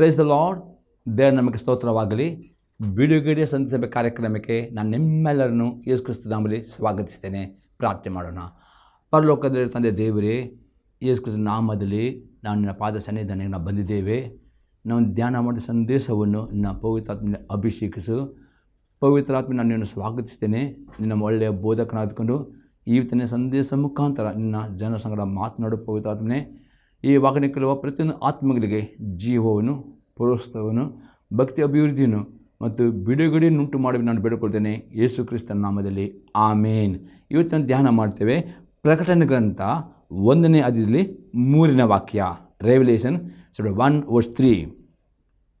Price the lord ದೇವರ, ನಮಗೆ ಸ್ತೋತ್ರವಾಗಲಿ. ಬಿಡುಗಡೆ ಸಂತಸಭೆ ಕಾರ್ಯಕ್ರಮಕ್ಕೆ ನಾನು ನಿಮ್ಮೆಲ್ಲರನ್ನು ಯೇಸು ನಾಮಲ್ಲಿ ಸ್ವಾಗತಿಸ್ತೇನೆ. ಪ್ರಾರ್ಥನೆ ಮಾಡೋಣ. ಪರಲೋಕದಲ್ಲಿ ತಂದೆ ದೇವರೇ, ಯೇಸು ಕ್ರಿಸ್ತ ನಾಮದಲ್ಲಿ ನಾನು ನಿನ್ನ ಪಾದ ಸನ್ನಿಧಾನಕ್ಕೆ ನಾವು ಬಂದಿದ್ದೇವೆ. ನಾವು ಧ್ಯಾನ ಮಾಡಿದ ಸಂದೇಶವನ್ನು ನನ್ನ ಪವಿತ್ರಾತ್ಮನ ಅಭಿಷೇಕಿಸು. ಪವಿತ್ರಾತ್ಮ ನಾನು ನಿನ್ನನ್ನು ಸ್ವಾಗತಿಸ್ತೇನೆ. ನಿನ್ನ ಒಳ್ಳೆಯ ಬೋಧಕನಾದ್ಕೊಂಡು ಇವತ್ತಿನ ಸಂದೇಶ ಮುಖಾಂತರ ನಿನ್ನ ಜನ ಸಂಗಡ ಮಾತನಾಡು ಪವಿತ್ರಾತ್ಮನೆ. ಈ ಕೆಲವು ಪ್ರತಿಯೊಂದು ಆತ್ಮಗಳಿಗೆ ಜೀವವನ್ನು ಪುರೋತ್ಸವನು ಭಕ್ತಿ ಅಭಿವೃದ್ಧಿಯನ್ನು ಮತ್ತು ಬಿಡುಗಡೆಯನ್ನುಂಟು ಮಾಡಿ ನಾನು ಬೇಡಿಕೊಳ್ತೇನೆ ಯೇಸು ಕ್ರಿಸ್ತನ ನಾಮದಲ್ಲಿ ಆಮೇನ್. ಇವತ್ತಿನ ಧ್ಯಾನ ಮಾಡ್ತೇವೆ. ಪ್ರಕಟಣೆ ಗ್ರಂಥ ಒಂದನೇ ಅದಿಯಲ್ಲಿ ಮೂರಿನ ವಾಕ್ಯ. ರೆವಲ್ಯೂಷನ್ ಒನ್ ವರ್ಸ್ ತ್ರೀ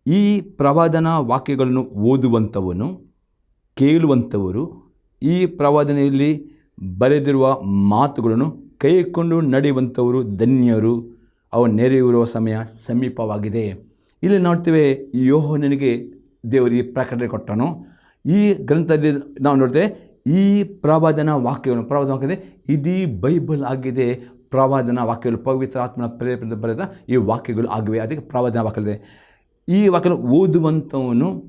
ಈ ಪ್ರವಾದನ ವಾಕ್ಯಗಳನ್ನು ಓದುವಂಥವನು, ಕೇಳುವಂಥವರು, ಈ ಪ್ರವಾದನೆಯಲ್ಲಿ ಬರೆದಿರುವ ಮಾತುಗಳನ್ನು ಕೈಕೊಂಡು ನಡೆಯುವಂಥವರು ಧನ್ಯರು. ಅವ ನೆರೆಯುವ ಸಮಯ ಸಮೀಪವಾಗಿದೆ. ಇಲ್ಲಿ ನೋಡ್ತೇವೆ ಯೋಹನಿಗೆ ದೇವರು ಈ ಪ್ರಕಟಣೆ ಕೊಟ್ಟನು. ಈ ಗ್ರಂಥದಲ್ಲಿ ನಾವು ನೋಡ್ತೇವೆ ಈ ಪ್ರವಾದನ ವಾಕ್ಯವನ್ನು, ಪ್ರವಾದನ ವಾಕ್ಯದ ಇಡೀ ಬೈಬಲ್ ಆಗಿದೆ. ಪ್ರವಾದನ ವಾಕ್ಯಗಳು, ಪವಿತ್ರ ಆತ್ಮನ ಬರೆದ ಈ ವಾಕ್ಯಗಳು ಆಗಿವೆ. ಅದಕ್ಕೆ ಪ್ರವಾದನ ವಾಕ್ಯಗಳಿದೆ ಈ ವಾಕ್ಯ ಓದುವಂಥವನು,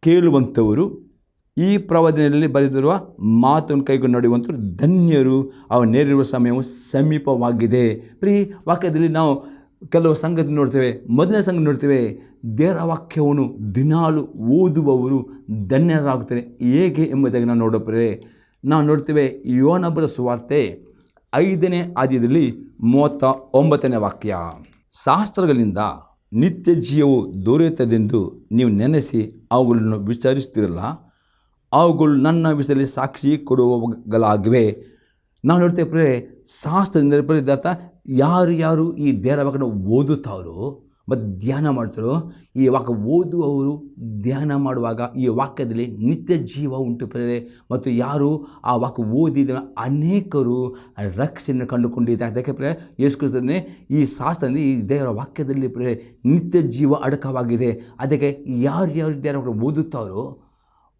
ಕೇಳುವಂಥವರು ಈ ಪ್ರವಾದನೆಯಲ್ಲಿ ಬರೆದಿರುವ ಮಾತನ್ನು ಕೈಗೊಂಡು ನಡೆಯುವಂಥ ಧನ್ಯರು. ಅವು ನೇರಿರುವ ಸಮಯವು ಸಮೀಪವಾಗಿದೆ. ಪ್ರೀ, ವಾಕ್ಯದಲ್ಲಿ ನಾವು ಕೆಲವು ಸಂಗತಿ ನೋಡ್ತೇವೆ. ಮೊದಲನೇ ಸಂಗತಿ ನೋಡ್ತೇವೆ. ದೇವರ ವಾಕ್ಯವನ್ನು ದಿನಾಲು ಓದುವವರು ಧನ್ಯರಾಗುತ್ತಾರೆ. ಹೇಗೆ ಎಂಬುದಾಗಿ ನಾವು ನೋಡೋಪ್ರೆ ನಾವು ನೋಡ್ತೇವೆ ಯೋನಬ್ಬರ ಸುವಾರ್ತೆ ಐದನೇ ಆದ್ಯದಲ್ಲಿ ಮೂವತ್ತ ಒಂಬತ್ತನೇ ವಾಕ್ಯ. ಶಾಸ್ತ್ರಗಳಿಂದ ನಿತ್ಯ ಜೀವವು ದೊರೆಯುತ್ತದೆಂದು ನೀವು ನೆನೆಸಿ ಅವುಗಳನ್ನು ವಿಚಾರಿಸ್ತಿರಲ್ಲ ಅವುಗಳು ನನ್ನ ವಿಷಯದಲ್ಲಿ ಸಾಕ್ಷಿ ಕೊಡುವಗಳಾಗಿವೆ ನಾವು ನೋಡ್ತೇವೆ ಪ್ರೇ ಶಾಸ್ತ್ರದಿಂದ ಪರಿದಾರ್ಥ ಯಾರು ಯಾರು ಈ ದೇವರ ವಾಕ್ಯನ ಓದುತ್ತಾರೋ, ಮತ್ತು ಧ್ಯಾನ ಮಾಡ್ತಾರೋ, ಈ ವಾಕ್ಯ ಓದುವವರು ಧ್ಯಾನ ಮಾಡುವಾಗ ಈ ವಾಕ್ಯದಲ್ಲಿ ನಿತ್ಯ ಜೀವ ಉಂಟು ಪ್ರೇರೆ ಮತ್ತು ಯಾರು ಆ ವಾಕ್ಯ ಓದಿದ ಅನೇಕರು ರಕ್ಷಣೆ ಕಂಡುಕೊಂಡಿದ್ದಾರೆ. ಅದಕ್ಕೆ ಪ್ರೇ ಯೇಸುಕ್ರಿಸ್ತನೇ ಈ ಶಾಸ್ತ್ರದಲ್ಲಿ, ಈ ದೇವರ ವಾಕ್ಯದಲ್ಲಿ ಪ್ರೇರೆ ನಿತ್ಯ ಜೀವ ಅಡಕವಾಗಿದೆ. ಅದಕ್ಕೆ ಯಾರು ಯಾರು ದೇವರ ವಾಕ್ಯ ಓದುತ್ತಾರೋ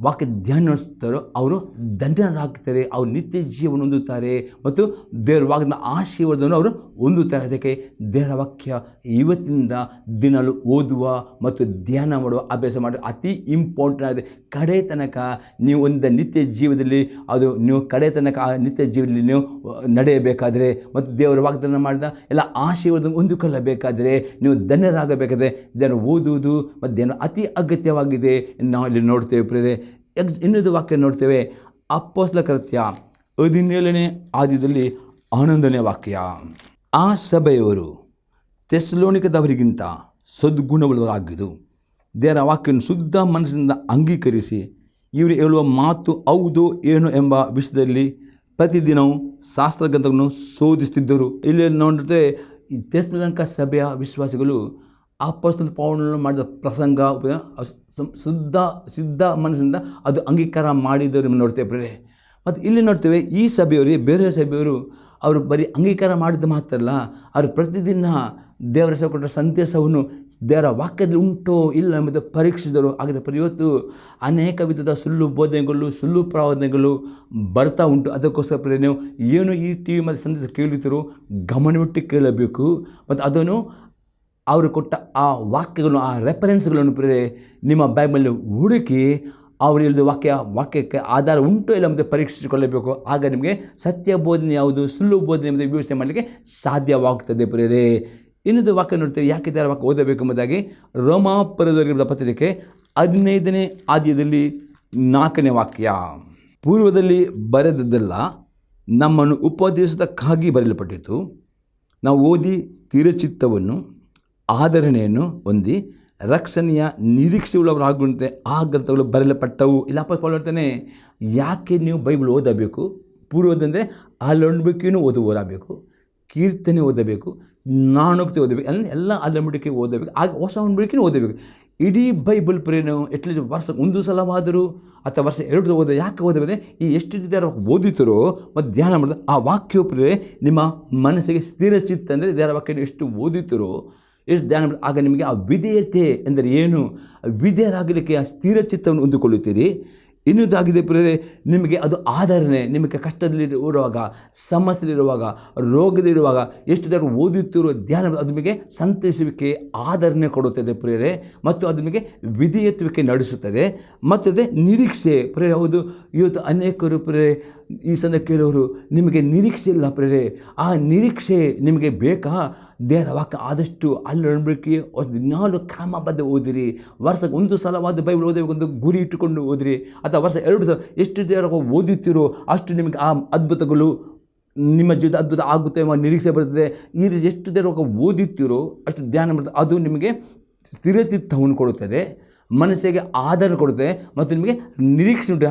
ವಾಕ್ಯ ಧ್ಯಾನ ನಡೆಸ್ತಾರೋ ಅವರು ದಂಡನರಾಗ್ತಾರೆ, ಅವರು ನಿತ್ಯ ಜೀವನ ಹೊಂದುತ್ತಾರೆ ಮತ್ತು ದೇವರ ವಾಕ್ಯದ ಆಶೀರ್ವಾದವನ್ನು ಅವರು ಹೊಂದುತ್ತಾರೆ. ಅದಕ್ಕೆ ದೇವರ ವಾಕ್ಯ ಇವತ್ತಿನಿಂದ ದಿನಲು ಓದುವ ಮತ್ತು ಧ್ಯಾನ ಮಾಡುವ ಅಭ್ಯಾಸ ಮಾಡುವ ಅತಿ ಇಂಪಾರ್ಟೆಂಟ್ ಆಗಿದೆ. ಕಡೆ ತನಕ ನೀವು ಒಂದು ನಿತ್ಯ ಜೀವದಲ್ಲಿ ಅದು ನೀವು ಕಡೆ ತನಕ ಆ ನಿತ್ಯ ಜೀವನದಲ್ಲಿ ನೀವು ನಡೆಯಬೇಕಾದರೆ ಮತ್ತು ದೇವರ ವಾಗ್ದಾನ ಮಾಡಿದ ಎಲ್ಲ ಆಶೀರ್ವಾದ ಹೊಂದಿಕೊಳ್ಳಬೇಕಾದರೆ ನೀವು ಧನ್ಯರಾಗಬೇಕಾದ್ರೆ ಧ್ಯಾನ ಓದುವುದು ಮತ್ತು ಧ್ಯಾನ ಅತಿ ಅಗತ್ಯವಾಗಿದೆ ನಾವು ಇಲ್ಲಿ ನೋಡ್ತೇವೆ ಪ್ರೇರೆ ಎಕ್ಸ್ ಇನ್ನೊಂದು ವಾಕ್ಯ ನೋಡ್ತೇವೆ. ಅಪ್ಪೋಸ್ಲ ಕೃತ್ಯ ಹದಿನೇಳನೇ ಆದ್ಯದಲ್ಲಿ ಹನ್ನೊಂದನೇ ವಾಕ್ಯ. ಆ ಸಭೆಯವರು ತೆಸ್ಲೋಣಿಕದವರಿಗಿಂತ ಸದ್ಗುಣವುಳ್ಳವರಾಗಿದ್ದು, ದೇವರ ವಾಕ್ಯವನ್ನು ಶುದ್ಧ ಮನಸ್ಸಿನಿಂದ ಅಂಗೀಕರಿಸಿ, ಇವರು ಹೇಳುವ ಮಾತು ಹೌದು, ಏನು ಎಂಬ ವಿಷಯದಲ್ಲಿ ಪ್ರತಿದಿನವೂ ಶಾಸ್ತ್ರಗ್ರಂಥವನ್ನು ಶೋಧಿಸುತ್ತಿದ್ದರು. ಇಲ್ಲಿ ನೋಡಿದ್ರೆ ಈ ಸಭೆಯ ವಿಶ್ವಾಸಿಗಳು ಅಪ್ಪಸ್ತಲ ಪೌರ್ಣ ಮಾಡಿದ ಪ್ರಸಂಗ ಶುದ್ಧ, ಸಿದ್ಧ ಮನಸ್ಸಿಂದ ಅದು ಅಂಗೀಕಾರ ನಿಮ್ಮ ನೋಡ್ತೇವೆ ಪ್ರೇ ಮತ್ತು ಇಲ್ಲಿ ನೋಡ್ತೇವೆ, ಈ ಸಭೆಯವರಿಗೆ ಬೇರೆ ಸಭೆಯವರು ಅವರು ಬರೀ ಅಂಗೀಕಾರ ಮಾಡಿದ್ದು ಮಾತ್ರ ಅಲ್ಲ, ಅವರು ಪ್ರತಿದಿನ ದೇವರ ಹೆಸರು ಕೊಟ್ಟ ಸಂದೇಶವನ್ನು ದೇವರ ವಾಕ್ಯದಲ್ಲಿ ಉಂಟೋ ಇಲ್ಲ ಎಂಬುದು ಪರೀಕ್ಷಿಸಿದರು. ಆಗದ ಪರಿವತ್ತು ಅನೇಕ ವಿಧದ ಸುಳ್ಳು ಬೋಧನೆಗಳು, ಸುಳ್ಳು ಪ್ರವಾದನೆಗಳು ಬರ್ತಾ ಉಂಟು. ಅದಕ್ಕೋಸ್ಕರ ನೀವು ಏನು ಈ ಟಿ ವಿ ಮತ್ತು ಸಂದೇಶ ಕೇಳುತ್ತೀರೋ ಗಮನವಿಟ್ಟು ಕೇಳಬೇಕು. ಮತ್ತು ಅದನ್ನು ಅವರು ಕೊಟ್ಟ ಆ ವಾಕ್ಯಗಳನ್ನು, ಆ ರೆಫರೆನ್ಸ್ಗಳನ್ನು ನಿಮ್ಮ ಬೈಬಲ್ ಹುಡುಕಿ ಅವರು ಇಲ್ಲದ ವಾಕ್ಯ, ವಾಕ್ಯಕ್ಕೆ ಆಧಾರ ಉಂಟು ಇಲ್ಲ ಮತ್ತು ಪರೀಕ್ಷಿಸಿಕೊಳ್ಳಬೇಕು. ಆಗ ನಿಮಗೆ ಸತ್ಯ ಬೋಧನೆ ಯಾವುದು, ಸುಳ್ಳು ಬೋಧನೆ ಎಂಬುದು ವಿವೇಚನೆ ಮಾಡಲಿಕ್ಕೆ ಸಾಧ್ಯವಾಗುತ್ತದೆ ಪ್ರೇರೆ ಇನ್ನೊಂದು ವಾಕ್ಯ ನೋಡ್ತೇವೆ, ಯಾಕೆ ಇದರ ವಾಕ್ಯ ಓದಬೇಕು ಎಂಬುದಾಗಿ ರೋಮಾಪುರದವರಿಗೆ ಪತ್ರಿಕೆ ಹದಿನೈದನೇ ಆದ್ಯದಲ್ಲಿ ನಾಲ್ಕನೇ ವಾಕ್ಯ. ಪೂರ್ವದಲ್ಲಿ ಬರೆದದ್ದೆಲ್ಲ, ನಮ್ಮನ್ನು ಉಪದೇಶದಕ್ಕಾಗಿ ಬರೆಯಲ್ಪಟ್ಟಿತು. ನಾವು ಓದಿ ಸ್ಥಿರಚಿತ್ತವನ್ನು ಆಧರಣೆಯನ್ನು ಹೊಂದಿ ರಕ್ಷಣೆಯ ನಿರೀಕ್ಷೆಯುಳ್ಳವರಾಗುವಂತೆ ಆ ಗ್ರಂಥಗಳು ಬರೆಯಲ್ಪಟ್ಟವು. ಇಲ್ಲಪ್ಪ ಹೇಳ್ತಾನೆ, ಯಾಕೆ ನೀವು ಬೈಬಲ್ ಓದಬೇಕು? ಪೂರ್ವದಂದರೆ ಅಲ್ಲೊಂಡ್ಬಿಕೆಯೂ ಓದು, ಓದಬೇಕು, ಕೀರ್ತನೆ ಓದಬೇಕು ನಾಣುಕ್ತಿ ಓದಬೇಕು, ಎಲ್ಲ ಎಲ್ಲ ಅಲ್ಲಂಬಿಕೆ ಓದಬೇಕು, ಆಗ ಹೊಸ ಒಂಬಿಕೆನೂ ಓದಬೇಕು. ಇಡೀ ಬೈಬಲ್ ಪ್ರೇರಣೆ ಎಟ್ಲಿ ವರ್ಷ ಒಂದು ಸಲವಾದರೂ ಅಥವಾ ವರ್ಷ ಎರಡು ಸಲ ಓದ ಯಾಕೆ ಓದಬೇಕು ಈ ಎಷ್ಟು ರೀತಿಯ ಓದಿತರೋ, ಮತ್ತು ಧ್ಯಾನ ಮಾಡಿದ ಆ ವಾಕ್ಯ ಪ್ರೇರಣೆ ನಿಮ್ಮ ಮನಸ್ಸಿಗೆ ಸ್ಥಿರ ಚಿತ್ತ ಅಂದರೆ, ದೇವರ ವಾಕ್ಯ ಎಷ್ಟು ಓದಿತರೋ ಎಷ್ಟು ಧ್ಯಾನ ಆಗ ನಿಮಗೆ ಆ ವಿಧೇಯತೆ ಎಂದರೆ ಏನು? ವಿಧೇಯರಾಗಲಿಕ್ಕೆ ಆ ಸ್ಥಿರ ಚಿತ್ತವನ್ನು ಹೊಂದಿಕೊಳ್ಳುತ್ತೀರಿ. ಇನ್ನೊಂದಾಗಿದೆ ಪ್ರೇರೆ ನಿಮಗೆ ಅದು ಆಧಾರಣೆ ನಿಮಗೆ ಕಷ್ಟದಲ್ಲಿ ಇರುವಾಗ ಸಮಸ್ಯೆಲಿರುವಾಗ ರೋಗದಲ್ಲಿರುವಾಗ ಎಷ್ಟು ದರ ಓದುತ್ತಿರುವ ಧ್ಯಾನ ಅದು ನಿಮಗೆ ಸಂತೈಸುವಿಕೆ ಆಧರಣೆ ಕೊಡುತ್ತದೆ ಪ್ರೇರೆ ಮತ್ತು ಅದು ನಿಮಗೆ ವಿಧೇಯತ್ವಕ್ಕೆ ನಡೆಸುತ್ತದೆ. ಮತ್ತು ಅದೇ ನಿರೀಕ್ಷೆ. ಪ್ರೇರೆ ಹೌದು. ಇವತ್ತು ಅನೇಕರು ಪ್ರೇರೆ ಈ ಸಂದ ಕೆಲವರು ನಿಮಗೆ ನಿರೀಕ್ಷೆ ಇಲ್ಲ ಪ್ರೇರೆ ಆ ನಿರೀಕ್ಷೆ ನಿಮಗೆ ಬೇಕಾ? ದೇವರ ವಾಕ್ಯ ಆದಷ್ಟು ಅಲ್ಲಿ ನಂಬಿಕೆ ದಿನಾಲು ಕ್ರಮಬದ್ಧ ಓದಿರಿ. ವರ್ಷಕ್ಕೆ ಒಂದು ಸಲವಾದ ಬೈಬಲ್ ಓದಿ ಒಂದು ಗುರಿ ಇಟ್ಟುಕೊಂಡು ಓದಿರಿ. ಅಥವಾ ವರ್ಷ ಎರಡು ಸಲ ಎಷ್ಟು ದೇವರ ಓದುತ್ತೀರೋ ಅಷ್ಟು ನಿಮಗೆ ಆ ಅದ್ಭುತಗಳು ನಿಮ್ಮ ಜೀವಿತ ಅದ್ಭುತ ಆಗುತ್ತೆ ನಿರೀಕ್ಷೆ ಬರ್ತದೆ. ಈ ರೀತಿ ಎಷ್ಟು ದೇವರ ಓದುತ್ತೀರೋ ಅಷ್ಟು ಧ್ಯಾನ ಬರ್ತದೆ. ಅದು ನಿಮಗೆ ಸ್ಥಿರಚಿತ್ತವನ್ನು ಕೊಡುತ್ತದೆ. ಮನಸ್ಸಿಗೆ ಆಧಾರ ಕೊಡುತ್ತೆ ಮತ್ತು ನಿಮಗೆ ನಿರೀಕ್ಷೆ ಉಂಟು.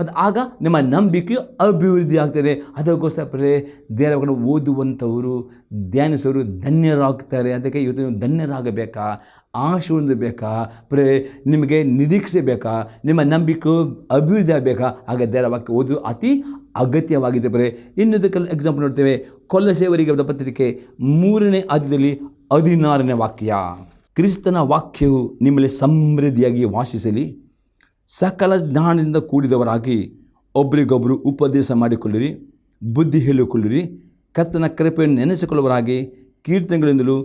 ಮತ್ತು ಆಗ ನಿಮ್ಮ ನಂಬಿಕೆಯು ಅಭಿವೃದ್ಧಿ ಆಗ್ತದೆ. ಅದಕ್ಕೋಸ್ಕರ ಪ್ರೇ, ದೇವರನ್ನು ಓದುವಂಥವರು, ಧ್ಯಾನಿಸೋರು ಧನ್ಯರಾಗ್ತಾರೆ. ಅದಕ್ಕೆ ಇವತ್ತು ನೀವು ಧನ್ಯರಾಗಬೇಕಾ? ಆಶೆ ಬೇಕಾ ಪ್ರೇ, ನಿಮಗೆ ನಿರೀಕ್ಷೆ ಬೇಕಾ? ನಿಮ್ಮ ನಂಬಿಕೆ ಅಭಿವೃದ್ಧಿ ಆಗಬೇಕಾ? ಆಗ ದೇವರ ವಾಕ್ಯ ಓದು ಅತಿ ಅಗತ್ಯವಾಗಿದೆ ಪ್ರೇ. ಇನ್ನೊಂದು ಎಕ್ಸಾಂಪಲ್ ನೋಡ್ತೇವೆ. ಕೊಲ್ಲಸೇವರಿಗೆ ಬರೆದ ಪತ್ರಿಕೆ ಮೂರನೇ ಆದ್ಯದಲ್ಲಿ ಹದಿನಾರನೇ ವಾಕ್ಯ. ಕ್ರಿಸ್ತನ ವಾಕ್ಯವು ನಿಮ್ಮಲ್ಲಿ ಸಮೃದ್ಧಿಯಾಗಿ ವಾಸಿಸಲಿ, ಸಕಲ ಜ್ಞಾನದಿಂದ ಕೂಡಿದವರಾಗಿ ಒಬ್ಬರಿಗೊಬ್ಬರು ಉಪದೇಶ ಮಾಡಿಕೊಳ್ಳಿರಿ, ಬುದ್ಧಿ ಹೇಳಿಕೊಳ್ಳಿರಿ, ಕರ್ತನ ಕೃಪೆಯನ್ನು ನೆನೆಸಿಕೊಳ್ಳುವರಾಗಿ ಕೀರ್ತನೆಗಳಿಂದಲೂ,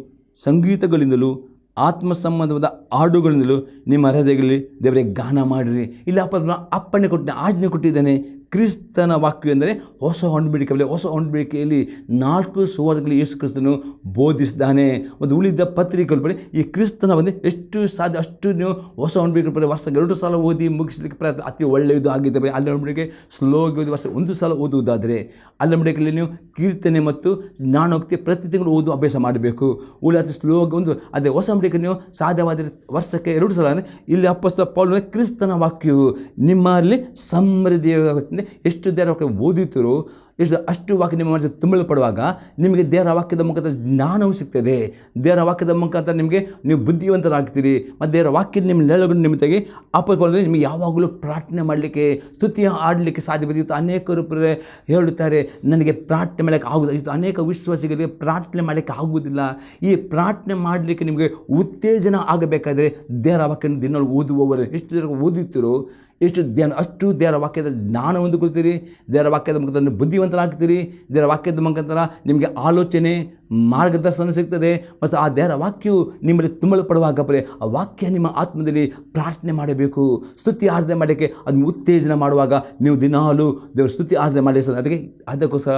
ಸಂಗೀತಗಳಿಂದಲೂ ಆತ್ಮ ಸಂಬಂಧವಾದ ಹಾಡುಗಳಿಂದಲೂ ನಿಮ್ಮ ಹೃದಯಗಳಲ್ಲಿ ದೇವರಿಗೆ ಗಾನ ಮಾಡಿರಿ. ಇಲ್ಲ ಅಪ್ಪ ಅಪ್ಪಣೆ ಕೊಟ್ಟಿದ್ದೆ ಆಜ್ಞೆ ಕೊಟ್ಟಿದ್ದೇನೆ ಕ್ರಿಸ್ತನ ವಾಕ್ಯ ಎಂದರೆ ಹೊಸ ಹೊಂಡಬೇಡಿಕೆ ಹೊಸ ಹೊಂಡಬೇಡಿಕೆಯಲ್ಲಿ ನಾಲ್ಕು ಸುವಾರ್ತೆಗಳು ಯೇಸು ಕ್ರಿಸ್ತನು ಬೋಧಿಸಿದ್ದಾನೆ. ಒಂದು ಉಳಿದ ಪತ್ರಿಕೆಗಳು ಈ ಕ್ರಿಸ್ತನ ಬಂದರೆ ಎಷ್ಟು ಸಾಧ್ಯ, ಅಷ್ಟು ನೀವು ಹೊಸ ಹೊಂಡಬೇಕೆ ಬರೀ ವರ್ಷ ಎರಡು ಸಲ ಓದಿ ಮುಗಿಸಲಿಕ್ಕೆ ಪ್ರಯತ್ನ, ಅತಿ ಒಳ್ಳೆಯದು ಆಗಿದೆ ಬರೀ. ಅಲ್ಲಿ ಹೊಂಡಬೇಡಿಕೆ ಸ್ಲೋಗಿ ಓದಿ ವರ್ಷ ಒಂದು ಸಲ ಓದುವುದಾದರೆ ಅಲ್ಲಿ ಹೊಂಬಡಿಕೆಯಲ್ಲಿ ನೀವು ಕೀರ್ತನೆ ಮತ್ತು ಜ್ಞಾನೋಕ್ತಿ ಪ್ರತಿ ತಿಂಗಳು ಓದು ಅಭ್ಯಾಸ ಮಾಡಬೇಕು. ಉಳಿ ಅತಿ ಸ್ಲೋಗಿ ಒಂದು, ಅದೇ ಹೊಸ ಹೊಂಬಡಿಕೆ ನೀವು ಸಾಧ್ಯವಾದರೆ ವರ್ಷಕ್ಕೆ ಎರಡು ಸಲ, ಅಂದರೆ ಇಲ್ಲಿ ಅಪ್ಪಸ್ತ ಪೌಲ್ ಕ್ರಿಸ್ತನ ವಾಕ್ಯವು ನಿಮ್ಮಲ್ಲಿ ಸಮೃದ್ಧಿಯಾಗುತ್ತೆ ಎಷ್ಟು ದೇವರ ವಾಕ್ಯ ಓದುತ್ತೀರೋ ಎಷ್ಟು ಅಷ್ಟು ವಾಕ್ಯ ನಿಮ್ಮ ಮನಸ್ಸು ತುಂಬಲ್ಪಡುವಾಗ ನಿಮಗೆ ದೇವರ ವಾಕ್ಯದ ಮುಖಾಂತರ ಜ್ಞಾನವೂ ಸಿಗ್ತದೆ. ದೇವರ ವಾಕ್ಯದ ಮುಖಾಂತರ ನಿಮಗೆ ನೀವು ಬುದ್ಧಿವಂತರಾಗ್ತೀರಿ. ಮತ್ತು ದೇವರ ವಾಕ್ಯದ ನಿಮ್ಮ ನೆಲೆಗಳು ನಿಮಗೆ ಅಪ್ಪಸ್ಕೊಂಡ್ರೆ ನಿಮಗೆ ಯಾವಾಗಲೂ ಪ್ರಾರ್ಥನೆ ಮಾಡಲಿಕ್ಕೆ ಸ್ತುತಿಯ ಆಡಲಿಕ್ಕೆ ಇವತ್ತು ಅನೇಕ ರೂಪರೇ ಹೇಳುತ್ತಾರೆ. ನನಗೆ ಪ್ರಾರ್ಥನೆ ಮಾಡಲಿಕ್ಕೆ ಇತ್ತು ಅನೇಕ ವಿಶ್ವಾಸಿಗಳಿಗೆ ಪ್ರಾರ್ಥನೆ ಮಾಡಲಿಕ್ಕೆ ಆಗುವುದಿಲ್ಲ. ಈ ಪ್ರಾರ್ಥನೆ ಮಾಡಲಿಕ್ಕೆ ನಿಮಗೆ ಉತ್ತೇಜನ ಆಗಬೇಕಾದರೆ ದೇವರ ವಾಕ್ಯ ದಿನ ಓದುವವರು ಎಷ್ಟು ಜನ ಓದುತ್ತೀರೋ ಎಷ್ಟು ಧ್ಯಾನ ಅಷ್ಟು ದೇವರ ವಾಕ್ಯದ ಜ್ಞಾನ ಹೊಂದಿಕೊಳ್ತೀರಿ. ದೇವರ ವಾಕ್ಯದ ಮುಖಾಂತರ ಬುದ್ಧಿವಂತರಾಗ್ತೀರಿ. ದೇವರ ವಾಕ್ಯದ ಮುಖಾಂತರ ನಿಮಗೆ ಆಲೋಚನೆ, ಮಾರ್ಗದರ್ಶನ ಸಿಗ್ತದೆ. ಮತ್ತು ಆ ದೇವರ ವಾಕ್ಯವು ನಿಮ್ಮಲ್ಲಿ ಬರೀ ಆ ವಾಕ್ಯ ನಿಮ್ಮ ಆತ್ಮದಲ್ಲಿ ಪ್ರಾರ್ಥನೆ ಮಾಡಬೇಕು. ಸ್ತುತಿ ಆರಾಧನೆ ಮಾಡೋಕ್ಕೆ ಅದನ್ನು ಉತ್ತೇಜನ ಮಾಡುವಾಗ ನೀವು ದಿನಾಲು ದೇವರ ಸ್ತುತಿ ಆರಾಧನೆ ಮಾಡಿ ಅದಕ್ಕೆ ಅದಕ್ಕೋಸ್ಕರ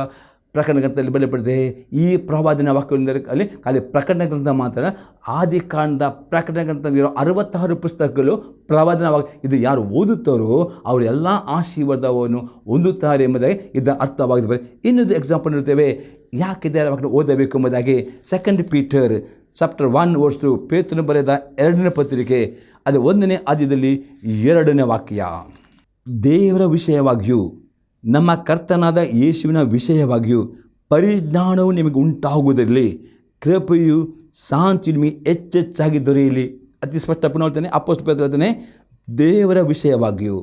ಪ್ರಕರಣ ಗ್ರಂಥದಲ್ಲಿ ಈ ಪ್ರವಾದಿನ ವಾಕ್ಯವೆಂದರೆ ಅಲ್ಲಿ ಖಾಲಿ ಪ್ರಕಟಣ ಗ್ರಂಥ ಮಾತ್ರ ಆದಿ ಕಾಂಡ ಪ್ರಕಟಣ ಗ್ರಂಥದಲ್ಲಿರೋ ಅರವತ್ತಾರು ಪುಸ್ತಕಗಳು ಪ್ರವಾದನ ವಾಕ್ಯ ಇದು ಯಾರು ಓದುತ್ತಾರೋ ಅವರೆಲ್ಲ ಆಶೀರ್ವಾದವನ್ನು ಹೊಂದುತ್ತಾರೆ ಎಂಬುದಾಗಿ ಇದರ ಅರ್ಥವಾಗಿದೆ ಇನ್ನೊಂದು ಎಕ್ಸಾಂಪಲ್ ಇರ್ತೇವೆ ಯಾಕೆ ದೇವರ ವಾಕ್ಯ ಓದಬೇಕು ಎಂಬುದಾಗಿ second Peter chapter one verse ಪೇತನು ಬರೆದ ಎರಡನೇ ಪತ್ರಿಕೆ, ಅದು ಒಂದನೇ ಆದ್ಯದಲ್ಲಿ ಎರಡನೇ ವಾಕ್ಯ. ದೇವರ ವಿಷಯವಾಗಿಯೂ ನಮ್ಮ ಕರ್ತನಾದ ಯೇಸುವಿನ ವಿಷಯವಾಗಿಯೂ ಪರಿಜ್ಞಾನವು ನಿಮಗೆ ಉಂಟಾಗುವುದರಲ್ಲಿ, ಕೃಪೆಯು ಶಾಂತಿ ನಿಮಗೆ ಹೆಚ್ಚೆಚ್ಚಾಗಿ ದೊರೆಯಲಿ. ಅತಿ ಸ್ಪಷ್ಟ ನೋಡ್ತಾನೆ ಅಪೋಸ್ಟ್ ದೇವರ ವಿಷಯವಾಗಿಯೂ,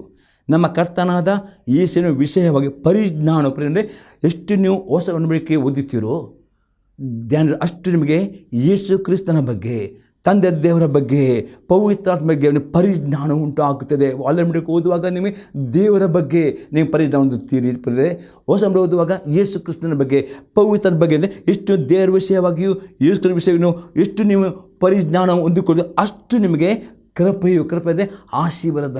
ನಮ್ಮ ಕರ್ತನಾದ ಯೇಸುವಿನ ವಿಷಯವಾಗಿ ಪರಿಜ್ಞಾನ ಅಂದರೆ ಎಷ್ಟು ನೀವು ಹೊಸ ಅನುಭವಕ್ಕೆ ಓದುತ್ತೀರೋ ಧ್ಯಾನ, ಅಷ್ಟು ನಿಮಗೆ ಯೇಸು ಕ್ರಿಸ್ತನ ಬಗ್ಗೆ ತಂದೆ ದೇವರ ಬಗ್ಗೆ ಪವಿತ್ರಾತ್ಮ ಬಗ್ಗೆ ನಿಮಗೆ ಪರಿಜ್ಞಾನ ಉಂಟಾಗುತ್ತದೆ. ಅಲ್ಲಿ ಓದುವಾಗ ನಿಮಗೆ ದೇವರ ಬಗ್ಗೆ ನೀವು ಪರಿಜ್ಞಾನ ಹೊಂದುತ್ತೀರಿ ಅಂದರೆ ಹೊಸ ಓದುವಾಗ ಯೇಸು ಕೃಷ್ಣನ ಬಗ್ಗೆ ಪವಿತ್ರ ಬಗ್ಗೆ ಅಂದರೆ ಎಷ್ಟು ದೇವರ ವಿಷಯವಾಗಿಯೂ ಯೇಸು ಕ್ರಿಸ್ತನ ವಿಷಯವನ್ನು ಎಷ್ಟು ನೀವು ಪರಿಜ್ಞಾನ ಹೊಂದಿಕೊಳ್ಳೋದು ಅಷ್ಟು ನಿಮಗೆ ಕೃಪೆಯು, ಕೃಪೆ ಅಂದರೆ ಆಶೀರ್ವಾದ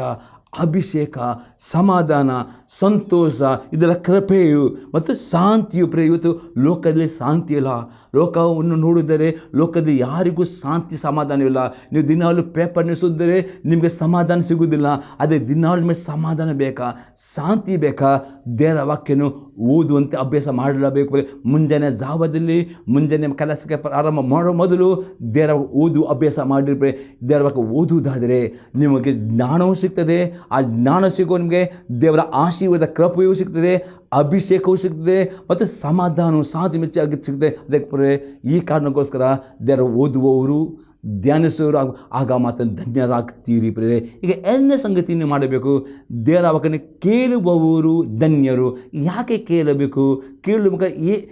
ಅಭಿಷೇಕ, ಸಮಾಧಾನ, ಸಂತೋಷ, ಇದೆಲ್ಲ ಕೃಪೆಯು ಮತ್ತು ಶಾಂತಿಯು ಪ್ರೇ ಇವತ್ತು ಲೋಕದಲ್ಲಿ ಶಾಂತಿ ಇಲ್ಲ. ಲೋಕವನ್ನು ನೋಡಿದರೆ ಲೋಕದಲ್ಲಿ ಯಾರಿಗೂ ಶಾಂತಿ ಸಮಾಧಾನವಿಲ್ಲ. ನೀವು ದಿನಾಲು ಪೇಪರ್ ನಿಸಿದರೆ ನಿಮಗೆ ಸಮಾಧಾನ ಸಿಗುವುದಿಲ್ಲ. ಅದೇ ದಿನಾಲು ನಿಮಗೆ ಸಮಾಧಾನ ಬೇಕಾ? ಶಾಂತಿ ಬೇಕಾ? ದೇವರ ವಾಕ್ಯನು ಓದುವಂತೆ ಅಭ್ಯಾಸ ಮಾಡಲೇಬೇಕು ಮುಂಜಾನೆ ಜಾವದಲ್ಲಿ, ಮುಂಜಾನೆ ಕೆಲಸಕ್ಕೆ ಪ್ರಾರಂಭ ಮಾಡೋ ಮೊದಲು ದೇವರ ಓದು ಅಭ್ಯಾಸ ಮಾಡಿರ್ಬೇಕು ದೇವರ ವಾಕ್ಯ ಓದುವುದಾದರೆ ನಿಮಗೆ ಜ್ಞಾನವೂ ಸಿಗ್ತದೆ ಆ ಜ್ಞಾನ ಸಿಗೋ ನಿಮಗೆ, ದೇವರ ಆಶೀರ್ವಾದ, ಕೃಪೆಯೂ ಸಿಗ್ತದೆ, ಅಭಿಷೇಕವೂ ಸಿಗ್ತದೆ, ಮತ್ತು ಸಮಾಧಾನವು ಶಾಂತಿ ಮೆಚ್ಚಾಗಿ ಸಿಗ್ತದೆ. ಅದಕ್ಕೆ ಈ ಕಾರಣಕ್ಕೋಸ್ಕರ ದೇವರ ಓದುವವರು, ಧ್ಯಾನಿಸುವವರು ಆಗ- ಮಾತ್ರ ಧನ್ಯರಾಗ್ತೀರಿ ಪ್ರೇರೆ ಈಗ ಎರಡನೇ ಸಂಗತಿಯನ್ನು ಮಾಡಬೇಕು, ದೇವರ ವಾಕ್ಯನ ಕೇಳುವವರು ಧನ್ಯರು. ಯಾಕೆ ಕೇಳಬೇಕು? ಕೇಳುವ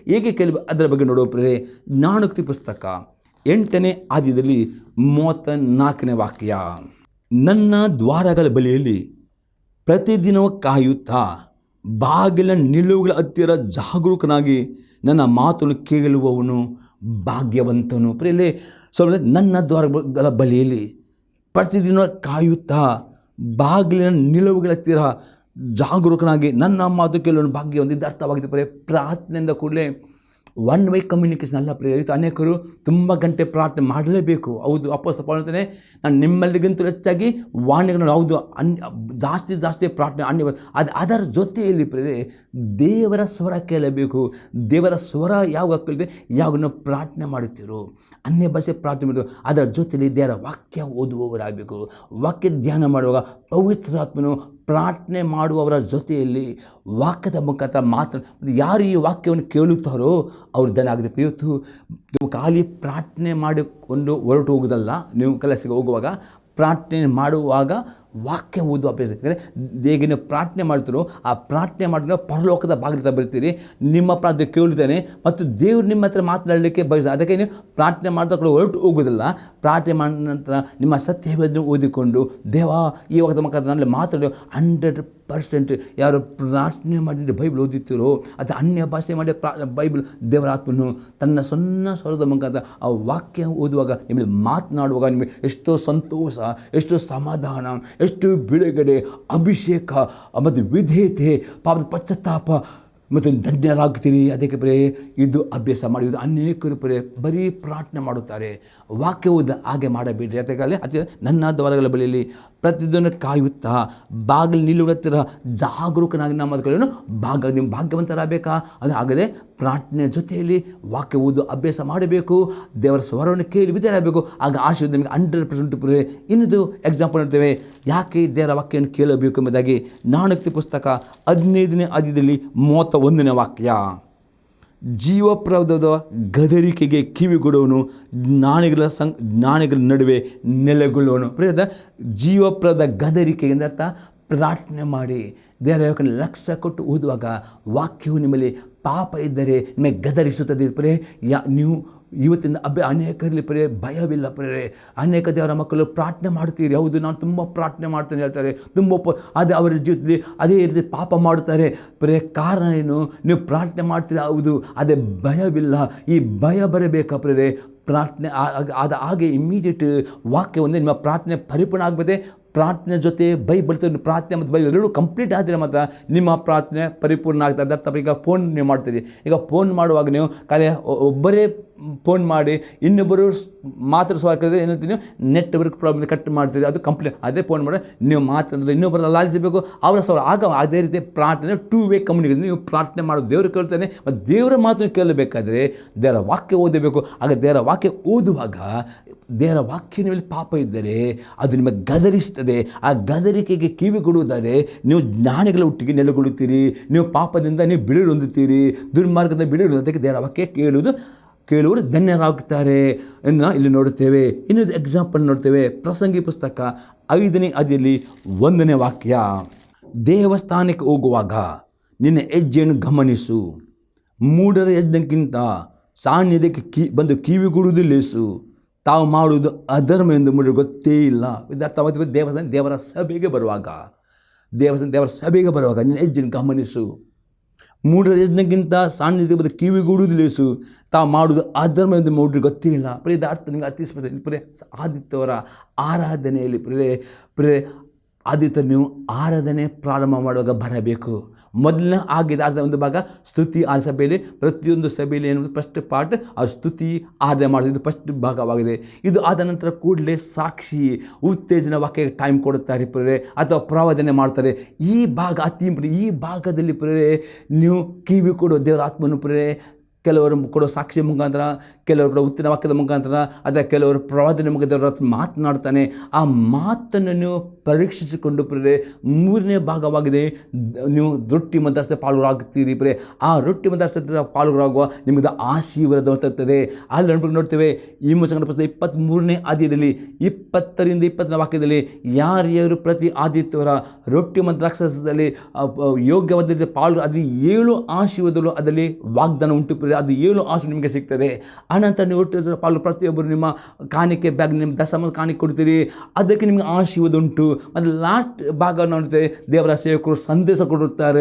ಹೇಗೆ ಕೇಳಬೇಕು? ಅದರ ಬಗ್ಗೆ ನೋಡುವ ಪ್ರೇರೆ ಜ್ಞಾನೋಕ್ತಿ ಪುಸ್ತಕ, ಎಂಟನೇ ಆದ್ಯದಲ್ಲಿ ಮೂವತ್ತ ನಾಲ್ಕನೇ ವಾಕ್ಯ. ನನ್ನ ದ್ವಾರಗಳ ಬಳಿಯಲ್ಲಿ ಪ್ರತಿದಿನವೂ ಕಾಯುತ್ತಾ ಬಾಗಿಲ ನಿಲುವುಗಳ ಹತ್ತಿರ ಜಾಗರೂಕನಾಗಿ ನನ್ನ ಮಾತನ್ನು ಕೇಳುವವನು ಭಾಗ್ಯವಂತನು. ಪ್ರೇಲೆ ಸ್ವಲ್ಪ ನನ್ನ ದ್ವಾರಗಳ ಬಳಿಯಲ್ಲಿ ಪ್ರತಿದಿನ ಕಾಯುತ್ತಾ ಬಾಗಿಲಿನ ನಿಲುವುಗಳ ಹತ್ತಿರ ಜಾಗರೂಕನಾಗಿ ನನ್ನ ಮಾತು ಕೇಳುವನು ಭಾಗ್ಯ ಇದು ಅರ್ಥವಾಗಿದೆ ಪ್ರಿಯ ಪ್ರಾರ್ಥನೆಯಿಂದ ಕೂಡಲೇ ಒನ್ ವೇ ಕಮ್ಯುನಿಕೇಷನ್ ಅಲ್ಲ ಪ್ರೇರಿತ ಅನೇಕರು ತುಂಬ ಗಂಟೆ ಪ್ರಾರ್ಥನೆ ಮಾಡಲೇಬೇಕು. ಹೌದು ಹೇಳ್ತಾನೆ, ನಾನು ನಿಮ್ಮಲ್ಲಿಗಿಂತ ಹೆಚ್ಚಾಗಿ ವಾಣಿಗಳನ್ನು, ಹೌದು, ಅನ್, ಜಾಸ್ತಿ ಜಾಸ್ತಿ ಪ್ರಾರ್ಥನೆ ಅನ್ಯ, ಅದು, ಅದರ ಜೊತೆಯಲ್ಲಿ ಪ್ರೇರೆ ದೇವರ ಸ್ವರ ಕೇಳಬೇಕು. ದೇವರ ಸ್ವರ ಯಾವಾಗ ಕೇಳಿದೆ ಯಾವಾಗ ಪ್ರಾರ್ಥನೆ ಮಾಡುತ್ತೀರೋ. ಅನ್ಯ ಭಾಷೆ ಪ್ರಾರ್ಥನೆ ಮಾಡಬೇಕು ಅದರ ಜೊತೆಯಲ್ಲಿ ದೇವರ ವಾಕ್ಯ ಓದುವವರಾಗಬೇಕು. ವಾಕ್ಯ ಧ್ಯಾನ ಮಾಡುವಾಗ ಪವಿತ್ರಾತ್ಮನು ಪ್ರಾರ್ಥನೆ ಮಾಡುವವರ ಜೊತೆಯಲ್ಲಿ ವಾಕ್ಯದ ಮುಖಾಂತರ ಮಾತ್ರ ಯಾರು ಈ ವಾಕ್ಯವನ್ನು ಕೇಳುತ್ತಾರೋ ಅವ್ರು ಆಗಿದೆ ಇವತ್ತು ನೀವು ಖಾಲಿ ಪ್ರಾರ್ಥನೆ ಮಾಡಿಕೊಂಡು ಹೊರಟು ಹೋಗೋದಲ್ಲ ನೀವು ಕೆಲಸಕ್ಕೆ ಹೋಗುವಾಗ ಪ್ರಾರ್ಥನೆ ಮಾಡುವಾಗ ವಾಕ್ಯ ಓದುವ ಅಭ್ಯಾಸ. ಯಾಕಂದರೆ ಪ್ರಾರ್ಥನೆ ಮಾಡ್ತೀರೋ, ಆ ಪ್ರಾರ್ಥನೆ ಮಾಡಿದ್ರೆ ಪರಲೋಕದ ಬಾಗಿಲ ಬರ್ತೀರಿ. ನಿಮ್ಮ ಪ್ರಾರ್ಥನೆ ಕೇಳಿದ್ದಾನೆ ಮತ್ತು ದೇವರು ನಿಮ್ಮ ಹತ್ರ ಮಾತನಾಡಲಿಕ್ಕೆ ಬಯಸ, ಅದಕ್ಕೆ ನೀವು ಪ್ರಾರ್ಥನೆ ಮಾಡಿದ ಕೂಡ ಹೊರಟು ಹೋಗೋದಿಲ್ಲ ಪ್ರಾರ್ಥನೆ ಮಾಡಿದ ನಂತರ ನಿಮ್ಮ ಸತ್ಯವೇದನೆ ಓದಿಕೊಂಡು, ದೇವ ವಕ್ತ ಮುಖಾಂತರ ನಲ್ಲಿ ಮಾತಾಡೋ. ಹಂಡ್ರೆಡ್ ಪರ್ಸೆಂಟ್ ಯಾರು ಪ್ರಾರ್ಥನೆ ಮಾಡಿ ಬೈಬಲ್ ಓದುತ್ತೀರೋ ಅದು ಅನ್ಯ ಭಾಷೆ ಮಾಡಿ ಪ್ರಾ, ಬೈಬಲ್ ದೇವರ ಆತ್ಮನು ತನ್ನ ಸಣ್ಣ ಸ್ವರದ ಮುಖಾಂತರ ಆ ವಾಕ್ಯ ಓದುವಾಗ ನಿಮಗೆ ಮಾತನಾಡುವಾಗ ನಿಮಗೆ ಎಷ್ಟೋ ಸಂತೋಷ, ಎಷ್ಟು ಸಮಾಧಾನ ಎಷ್ಟು ಬಿಡುಗಡೆ ಅಭಿಷೇಕ ಮತ್ತು ವಿಧೇಯತೆ ಪಾಪದ ಪಶ್ಚಾತ್ತಾಪ ಮತ್ತು ಧನ್ಯರಾಗ್ತೀರಿ ಅದಕ್ಕೆ ಬರೇ ಇದು ಅಭ್ಯಾಸ ಮಾಡಿದ್ದು ಅನೇಕರು ಬರೀ ಬರೀ ಪ್ರಾರ್ಥನೆ ಮಾಡುತ್ತಾರೆ. ವಾಕ್ಯ ಓದ ಹಾಗೆ ಮಾಡಬೇಡ್ರಿ. ಅದಕ್ಕಾಗಲೇ ಅತಿ ನನ್ನ ದ್ವಾರಗಳ ಬಳಿಯಲ್ಲಿ ಪ್ರತಿದಿನ ಕಾಯುತ್ತಾ, ಬಾಗಿಲು ನಿಲ್ಲುತ್ತಿರ ಜಾಗರೂಕನಾಗಿ ನಮ್ಮ ಮಾತುಗಳನ್ನು ಭಾಗ, ನಿಮ್ಮ ಭಾಗ್ಯವಂತರಾಗಬೇಕಾ? ಅದು ಆಗದೆ ಪ್ರಾರ್ಥನೆ ಜೊತೆಯಲ್ಲಿ ವಾಕ್ಯ ಓದು ಅಭ್ಯಾಸ ಮಾಡಬೇಕು. ದೇವರ ಸ್ವರವನ್ನು ಕೇಳಿ ವಿದ್ಯಾರಾಗಬೇಕು ಆಗ ಆಶೀರ್ವಾದ ನಿಮಗೆ ಹಂಡ್ರೆಡ್ ಪರ್ಸೆಂಟ್ ಬರೇ ಇನ್ನೊಂದು ಎಕ್ಸಾಂಪಲ್ ನೋಡ್ತೇವೆ ಯಾಕೆ ದೇವರ ವಾಕ್ಯವನ್ನು ಕೇಳಬೇಕು ಎಂಬುದಾಗಿ ನಾಣಕ್ತಿ ಪುಸ್ತಕ ಹದಿನೈದನೇ ಅಧ್ಯದಲ್ಲಿ ಮೂವತ್ತ ಒಂದನೇ ವಾಕ್ಯ, ಜೀವಪ್ರದದ ಗದರಿಕೆಗೆ ಕಿವಿಗೊಡುವನು ಜ್ಞಾನಿಗಳ ಸಂ ಜ್ಞಾನಿಗಳ ನಡುವೆ ನೆಲೆಗೊಳ್ಳುವನು. ಪ್ರಿಯದ ಜೀವಪ್ರದ ಗದರಿಕೆ ಎಂದರ್ಥ ಪ್ರಾರ್ಥನೆ ಮಾಡಿ. ದೇವರ ವಾಕ್ಯನ ಲಕ್ಷ್ಯ ಕೊಟ್ಟು ಓದುವಾಗ ವಾಕ್ಯವು ನಿಮ್ಮಲ್ಲಿ ಪಾಪ ಇದ್ದರೆ ನಿಮಗೆ ಗದರಿಸುತ್ತದೆ. ಪ್ರೇ ಯಾ, ನೀವು ಇವತ್ತಿನ ಅಬ್ಬೆ ಅನೇಕರಲ್ಲಿ ಪ್ರೇ ಭಯವಿಲ್ಲ ಪ್ರೇರೆ ಅನೇಕ ದೇವರ ಮಕ್ಕಳು ಪ್ರಾರ್ಥನೆ ಮಾಡ್ತೀರಿ ಹೌದು, ನಾನು ತುಂಬ ಪ್ರಾರ್ಥನೆ ಮಾಡ್ತೇನೆ ಹೇಳ್ತಾರೆ. ತುಂಬ ಪ ಅದು ಅವರ ಜೀವಿತದಲ್ಲಿ ಅದೇ ರೀತಿ ಪಾಪ ಮಾಡುತ್ತಾರೆ. ಪ್ರೇ ಕಾರಣ ಏನು? ನೀವು ಪ್ರಾರ್ಥನೆ ಮಾಡ್ತೀರಿ? ಹೌದು, ಅದೇ ಭಯವಿಲ್ಲ. ಈ ಭಯ ಬರಬೇಕಾ ಪ್ರೇರೆ ಪ್ರಾರ್ಥನೆ ಆದ ಹಾಗೆ ಇಮ್ಮಿಡಿಯೇಟ್ ವಾಕ್ಯ ಒಂದೇ ನಿಮ್ಮ ಪ್ರಾರ್ಥನೆ ಪರಿಪೂರ್ಣ ಆಗಬೇಕೆ. ಪ್ರಾರ್ಥನೆ ಜೊತೆ ಬೈಬಲ್ ಪ್ರಾರ್ಥನೆ ಮತ್ತು ಬೈ ಎರಡೂ ಕಂಪ್ಲೀಟ್ ಆದರೆ ಮಾತ್ರ ನಿಮ್ಮ ಪ್ರಾರ್ಥನೆ ಪರಿಪೂರ್ಣ ಆಗ್ತದೆ. ಅದರ್ಥ, ಈಗ ಫೋನ್ ನೀವು ಮಾಡ್ತೀರಿ. ಈಗ ಫೋನ್ ಮಾಡುವಾಗ ನೀವು ಕಲೆ ಒಬ್ಬರೇ ಫೋನ್ ಮಾಡಿ, ಇನ್ನೊಬ್ಬರು ಮಾತಾಡಿಸುವಾಗ ಏನು ನೀವು ನೆಟ್ವರ್ಕ್ ಪ್ರಾಬ್ಲಮ್ ಕಟ್ ಮಾಡ್ತೀರಿ, ಅದು ಕಂಪ್ಲೇಂಟ್ ಅದೇ ಫೋನ್ ಮಾಡಿ ನೀವು ಮಾತಾಡೋದು ಇನ್ನೊಬ್ಬರನ್ನ ಲಾಲಿಸಬೇಕು, ಅವರ ಸ್ವರ ಆಗ ಅದೇ ರೀತಿ ಪ್ರಾರ್ಥನೆ ಟೂ ವೇ ಕಮ್ಯುನಿಕೇಷನ್ ನೀವು ಪ್ರಾರ್ಥನೆ ಮಾಡೋದು ದೇವರು ಕೇಳ್ತಾನೆ, ಮತ್ತು ದೇವರ ಮಾತನ್ನು ಕೇಳಬೇಕಾದ್ರೆ ದೇವರ ವಾಕ್ಯ ಓದಬೇಕು. ಆಗ ದೇವರ ವಾಕ್ಯ ಓದುವಾಗ, ದೇವರ ವಾಕ್ಯ ನಿಮ್ಮಲ್ಲಿ ಪಾಪ ಇದ್ದರೆ, ಅದು ನಿಮಗೆ ಗದರಿಸ್ತದೆ. ಆ ಗದರಿಕೆಗೆ ಕಿವಿ ಕೊಡುವುದಾದರೆ, ನೀವು ಜ್ಞಾನಿಗಳ ಒಟ್ಟಿಗೆ ನೆಲೆಗೊಳ್ಳುತ್ತೀರಿ, ನೀವು ಪಾಪದಿಂದ ನೀವು ಬಿಳಿರು ಹೊಂದುತ್ತೀರಿ, ದುರ್ಮಾರ್ಗದಿಂದ ಬಿಳಿ ಅದಕ್ಕೆ ದೇವರ ವಾಕ್ಯ ಕೇಳುವುದು ಕೇಳುವರು ಧನ್ಯರಾಗುತ್ತಾರೆ ಎಂದು ನಾವು ಇಲ್ಲಿ ನೋಡುತ್ತೇವೆ. ಇನ್ನೊಂದು ಎಕ್ಸಾಂಪಲ್ ನೋಡ್ತೇವೆ ಪ್ರಸಂಗಿ ಪುಸ್ತಕ ಐದನೇ ಅದಿಯಲ್ಲಿ ಒಂದನೇ ವಾಕ್ಯ. ದೇವಸ್ಥಾನಕ್ಕೆ ಹೋಗುವಾಗ ನಿನ್ನ ಹೆಜ್ಜೆಯನ್ನು ಗಮನಿಸು. ಮೂಡರ ಯಜ್ಞಕ್ಕಿಂತ ಸಾನ್ಯದಕ್ಕೆ ಕಿ, ಬಂದು ಕಿವಿಗೂಡುವುದು ಲೇಸು ತಾವು ಮಾಡುವುದು ಅಧರ್ಮ ಎಂದು ಮೂಡರು ಗೊತ್ತೇ ಇಲ್ಲ. ವಿದ್ಯಾರ್ಥಿ ದೇವಸ್ಥಾನ ದೇವರ ಸಭೆಗೆ ಬರುವಾಗ, ದೇವಸ್ಥಾನ ದೇವರ ಸಭೆಗೆ ಬರುವಾಗ ನಿನ್ನ ಹೆಜ್ಜೆಯನ್ನು ಗಮನಿಸು. ಮೂಢರ ರಜನಕ್ಕಿಂತ ಸಾನ್ನಿಧ್ಯ ಬಂದು ಕಿವಿಗೂಡುವುದು ಲೇಸು ತಾವು ಮಾಡುವುದು ಅಧರ್ಮ ಎಂದು ಮೌಢ್ರಿಗೆ ಗೊತ್ತೇ ಇಲ್ಲ ಪ್ರಿಯ ಅರ್ಥ ನಿಮಗೆ ಅತಿ ಸ್ಪಷ್ಟ ಪ್ರಿಯ, ಆದಿತ್ಯವರ ಆರಾಧನೆಯಲ್ಲಿ. ಪ್ರೇ ಪ್ರಿಯ ಆದಿತ್ಯ ನೀವು ಆರಾಧನೆ ಪ್ರಾರಂಭ ಮಾಡುವಾಗ ಬರಬೇಕು. ಮೊದಲ ಆಗಿದೆ ಅದರ ಒಂದು ಭಾಗ, ಸ್ತುತಿ ಆ ಸಭೆಯಲ್ಲಿ ಪ್ರತಿಯೊಂದು ಸಭೆಯಲ್ಲಿ ಏನು ಫಸ್ಟ್ ಪಾರ್ಟ್ ಆ ಸ್ತುತಿ ಆರಾಧನೆ ಮಾಡೋದು ಇದು ಫಸ್ಟ್ ಭಾಗವಾಗಿದೆ. ಇದು ಆದ ನಂತರ ಕೂಡಲೇ ಸಾಕ್ಷಿ, ಉತ್ತೇಜನ ವಾಕ್ಯಕ್ಕೆ ಟೈಮ್ ಕೊಡುತ್ತಾರೆ ಪ್ರೇರೆ ಅಥವಾ ಪ್ರವಾದನೆ ಮಾಡ್ತಾರೆ. ಈ ಭಾಗ, ಅತಿ ಈ ಭಾಗದಲ್ಲಿ ಪ್ರೇರೆ ನೀವು ಕಿವಿ ಕೊಡೋ ದೇವರ ಆತ್ಮನು ಪ್ರೇರೆ ಕೆಲವರು ಕೊಡೋ ಸಾಕ್ಷಿ ಮುಖಾಂತರ, ಕೆಲವರು ಕೂಡ ಉತ್ತಿನ ವಾಕ್ಯದ ಮುಖಾಂತರ ಅಥವಾ ಕೆಲವರು ಪ್ರವಾದನೆ ಮುಖಾಂತರ ಮಾತನಾಡ್ತಾನೆ ಆ ಮಾತನ್ನು ನೀವು ಪರೀಕ್ಷಿಸಿಕೊಂಡು ಮೂರನೇ ಭಾಗವಾಗಿದೆ. ನೀವು ರೊಟ್ಟಿ ಮದ್ರಾಸೆ ಪಾಲ್ಗೊಳಾಗ್ತೀರಿ ಪ್ರೆ ಆ ರೊಟ್ಟಿ ಮದ್ರಾಸೆ ಪಾಲ್ಗೊಳಾಗುವ ನಿಮಗೆ ಆಶೀರ್ವಾದ ತರ್ತದೆ ಅಲ್ಲಿ ನೋಡ್ಬೇಕು, ನೋಡ್ತೇವೆ, ಈ ಮುಸಂಗಡ ಪುಸ್ತಕ ಇಪ್ಪತ್ತ್ಮೂರನೇ ಆದ್ಯದಲ್ಲಿ, ಇಪ್ಪತ್ತರಿಂದ ಇಪ್ಪತ್ತನೇ ವಾಕ್ಯದಲ್ಲಿ ಯಾರ್ಯಾರು ಪ್ರತಿ ಆದಿತ್ಯವರ ರೊಟ್ಟಿ ಮದ್ರಾಕ್ಷಸದಲ್ಲಿ ದ್ರಾಕ್ಷಸದಲ್ಲಿ ಯೋಗ್ಯವಾದ ಪಾಲ್ಗೊ ಅದು ಏಳು ಆಶೀರ್ವಾದಗಳು ಅದರಲ್ಲಿ ವಾಗ್ದಾನ ಉಂಟು ಅದು ಏನು ಆಸು ನಿಮಗೆ ಸಿಗ್ತದೆ? ಅನಂತರ ನೀವು ಪಾಲು ಪ್ರತಿಯೊಬ್ಬರು ನಿಮ್ಮ ಕಾಣಿಕೆ ಬ್ಯಾಗ್ ನಿಮ್ಮ ದಸಮ ಕಾಣಿಕೆ ಕೊಡ್ತೀರಿ. ಅದಕ್ಕೆ ನಿಮಗೆ ಆಶೀರ್ವಾದ ಉಂಟು. ಮತ್ತು ಲಾಸ್ಟ್ ಭಾಗ ನೋಡ್ತೇವೆ ದೇವರ ಸೇವಕರು ಸಂದೇಶ ಕೊಡುತ್ತಾರೆ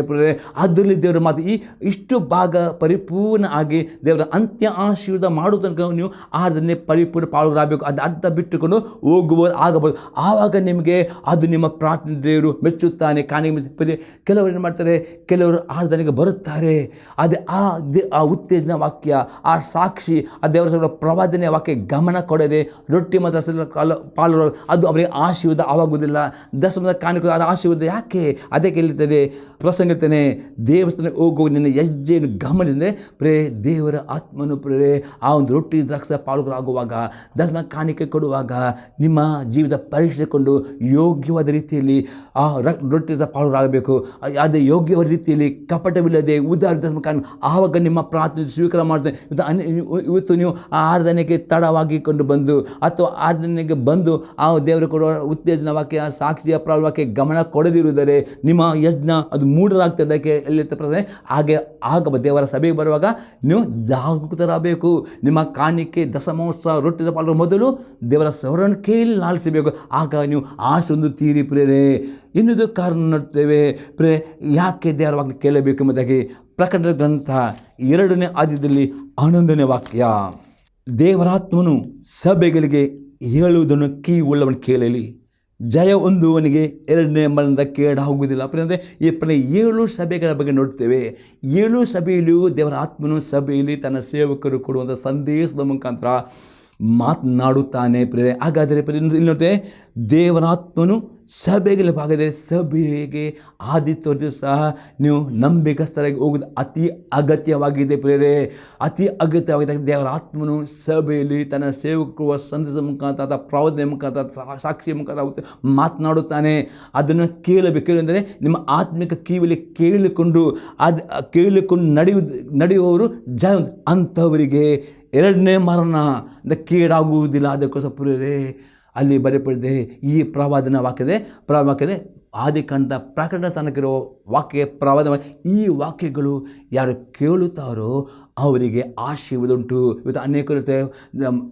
ಅದರಲ್ಲಿ ದೇವರ ಮಾತು ಈ ಇಷ್ಟು ಭಾಗ ಪರಿಪೂರ್ಣ ಆಗಿ ದೇವರ ಅಂತ್ಯ ಆಶೀರ್ವಾದ ಮಾಡುವ ತನಕ ನೀವು ಆರಾಧನೆ ಪರಿಪೂರ್ಣ ಪಾಲ್ಗೊಳ್ಳಬೇಕು ಅದು ಅರ್ಧ ಬಿಟ್ಟುಕೊಂಡು ಹೋಗುವ ಆಗಬಹುದು. ಆವಾಗ ನಿಮಗೆ ಅದು ನಿಮ್ಮ ಪ್ರಾರ್ಥನೆ ದೇವರು ಮೆಚ್ಚುತ್ತಾನೆ, ಕಾಣಿಕೆ ಕೆಲವರು ಏನು ಮಾಡ್ತಾರೆ? ಕೆಲವರು ಆರಾಧನೆಗೆ ಬರುತ್ತಾರೆ. ಅದೇ ಆ ಉತ್ತೇಜನ ವಾಕ್ಯ, ಆ ಸಾಕ್ಷಿ, ಆ ದೇವರ ಸಹ ಪ್ರವಾದನೆ ವಾಕ್ಯ ಗಮನ ಕೊಡದೆ ರೊಟ್ಟಿ ಕಾಲ ಪಾಲು ಅದು ಅವರಿಗೆ ಆಶೀರ್ವಾದ ಆವಾಗುವುದಿಲ್ಲ ದಸಮದ ಕಾಣಿಕೆ ಅದು ಆಶೀರ್ವಾದ ಯಾಕೆ? ಅದಕ್ಕೆ ಇರ್ತದೆ ಪ್ರಸಂಗ ಇರ್ತೇನೆ ದೇವಸ್ಥಾನ ಹೋಗುವ ನಿನ್ನ ಹೆಜ್ಜೆಯನ್ನು ಗಮನಿಸಿದ್ರೆ, ಪ್ರೇ, ದೇವರ ಆತ್ಮನು ಪ್ರೇ, ಆ ಒಂದು ರೊಟ್ಟಿ ದ್ರಾಕ್ಷ ಪಾಲುಗಳಾಗುವಾಗ ದಸಮ ಕಾಣಿಕೆ ಕೊಡುವಾಗ, ನಿಮ್ಮ ಜೀವಿತ ಪರೀಕ್ಷಿಸಿಕೊಂಡು ಯೋಗ್ಯವಾದ ರೀತಿಯಲ್ಲಿ ಆ ರೊಟ್ಟಿ ಪಾಲುಗಳಾಗಬೇಕು ಅದೇ ಯೋಗ್ಯವಾದ ರೀತಿಯಲ್ಲಿ ಕಪಟವಿಲ್ಲದೆ ಉದಾಹರಣೆ ಆವಾಗ ನಿಮ್ಮ ಪ್ರಾರ್ಥನೆ ಸ್ವೀಕಾರ ಮಾಡ್ತೇನೆ ಇವತ್ತು ಇವತ್ತು ನೀವು ಆ ಆರಾಧನೆಗೆ ತಡವಾಗಿಕೊಂಡು ಬಂದು ಅಥವಾ ಆರಾಧನೆಗೆ ಬಂದು ಆ ದೇವರು ಕೊಡುವ ಉತ್ತೇಜನ ವಾಕ್ಯ, ಸಾಕ್ಷಿಯ ಪ್ರಾವಾಕ್ಯ ಗಮನ ಕೊಡದಿರುವುದರೆ ನಿಮ್ಮ ಯಜ್ಞ ಅದು ಮೂಢರಾಗ್ತದೆ ಎಲ್ಲಿರ್ತ ಪ್ರಶ್ನೆ ಹಾಗೆ ಆಗ ದೇವರ ಸಭೆಗೆ ಬರುವಾಗ ನೀವು ಜಾಗೃತರಾಗಬೇಕು. ನಿಮ್ಮ ಕಾಣಿಕೆ ದಶಮೋತ್ಸವ ರೊಟ್ಟಿದ ಪಾಲು ಮೊದಲು ದೇವರ ಸವರಣ ಕೇಳಿ ಲಾಲಿಸಬೇಕು ಆಗ ನೀವು ಆಸೆ ಒಂದು ತೀರಿ ಪ್ರೇರೆ ಇನ್ನೊಂದು ಕಾರಣ ನೋಡ್ತೇವೆ. ಪ್ರೇ ಯಾಕೆ ದೇವರ ವಾಕ್ಯ ಕೇಳಬೇಕು ಎಂಬುದಾಗಿ ಪ್ರಕಟಣೆ ಗ್ರಂಥ ಎರಡನೇ ಆದ್ಯದಲ್ಲಿ ಹನ್ನೊಂದನೇ ವಾಕ್ಯ. ದೇವರಾತ್ಮನು ಸಭೆಗಳಿಗೆ ಹೇಳುವುದನ್ನು ಕೀ ಉಳ್ಳವನು ಕೇಳಲಿ. ಜಯ ಹೊಂದುವನಿಗೆ ಎರಡನೇ ಮರಣದ ಕೇಡಾಗುವುದಿಲ್ಲ. ಅಂದರೆ ಈ ಪ್ರ ಏಳು ಸಭೆಗಳ ಬಗ್ಗೆ ನೋಡ್ತೇವೆ ಏಳು ಸಭೆಯಲ್ಲಿಯೂ ದೇವರ ಆತ್ಮನು ಸಭೆಯಲ್ಲಿ ತನ್ನ ಸೇವಕರು ಕೊಡುವಂಥ ಸಂದೇಶದ ಮುಖಾಂತರ ಮಾತನಾಡುತ್ತಾನೆ ಪ್ರೇರೆ ಹಾಗಾದರೆ ಇಲ್ಲಿ ನೋಡ್ತೇವೆ ದೇವರಾತ್ಮನು ಸಭೆಗೆ ಭಾಗದೆ ಸಭೆಗೆ ಆದಿತ್ಯ ಸಹ ನೀವು ನಂಬಿಕಸ್ಥರಾಗಿ ಹೋಗೋದು ಅತಿ ಅಗತ್ಯವಾಗಿದೆ ಪ್ರೇರೆ ಅತಿ ಅಗತ್ಯವಾಗಿದೆ ದೇವರ ಆತ್ಮನು ಸಭೆಯಲ್ಲಿ ತನ್ನ ಸೇವಕರು ಸಂದೇಶ ಮುಖಾಂತರ ಅಥವಾ ಮುಖಾಂತರ ಸಾಕ್ಷಿ ಮುಖಾಂತರ ಮಾತನಾಡುತ್ತಾನೆ. ಅದನ್ನು ಕೇಳಬೇಕು. ನಿಮ್ಮ ಆತ್ಮಿಕ ಕೀವಲಿ ಕೇಳಿಕೊಂಡು ಅದು, ಕೇಳಿಕೊಂಡು ನಡೆಯುವುದು, ನಡೆಯುವವರು ಜನ ಅಂಥವರಿಗೆ ಎರಡನೇ ಮರಣ ಕೀಡಾಗುವುದಿಲ್ಲ. ಅದಕ್ಕೋಸ್ಕರ ಪ್ರಿಯರೇ ಅಲ್ಲಿ ಬರೆಪಡಿದೆ ಈ ಪ್ರವಾದನ ವಾಕ್ಯದೆ ಪ್ರವಾಕ್ಯದೆ ಆದಿಕಾಂಡ ಪ್ರಕಟಣೆ ತನಕಿರೋ ವಾಕ್ಯ ಪ್ರವಾದ ಈ ವಾಕ್ಯಗಳು ಯಾರು ಕೇಳುತ್ತಾರೋ ಅವರಿಗೆ ಆಶೀರ್ವಾದ ಉಂಟು. ಇವತ್ತು ಅನೇಕರು ಇರ್ತಾರೆ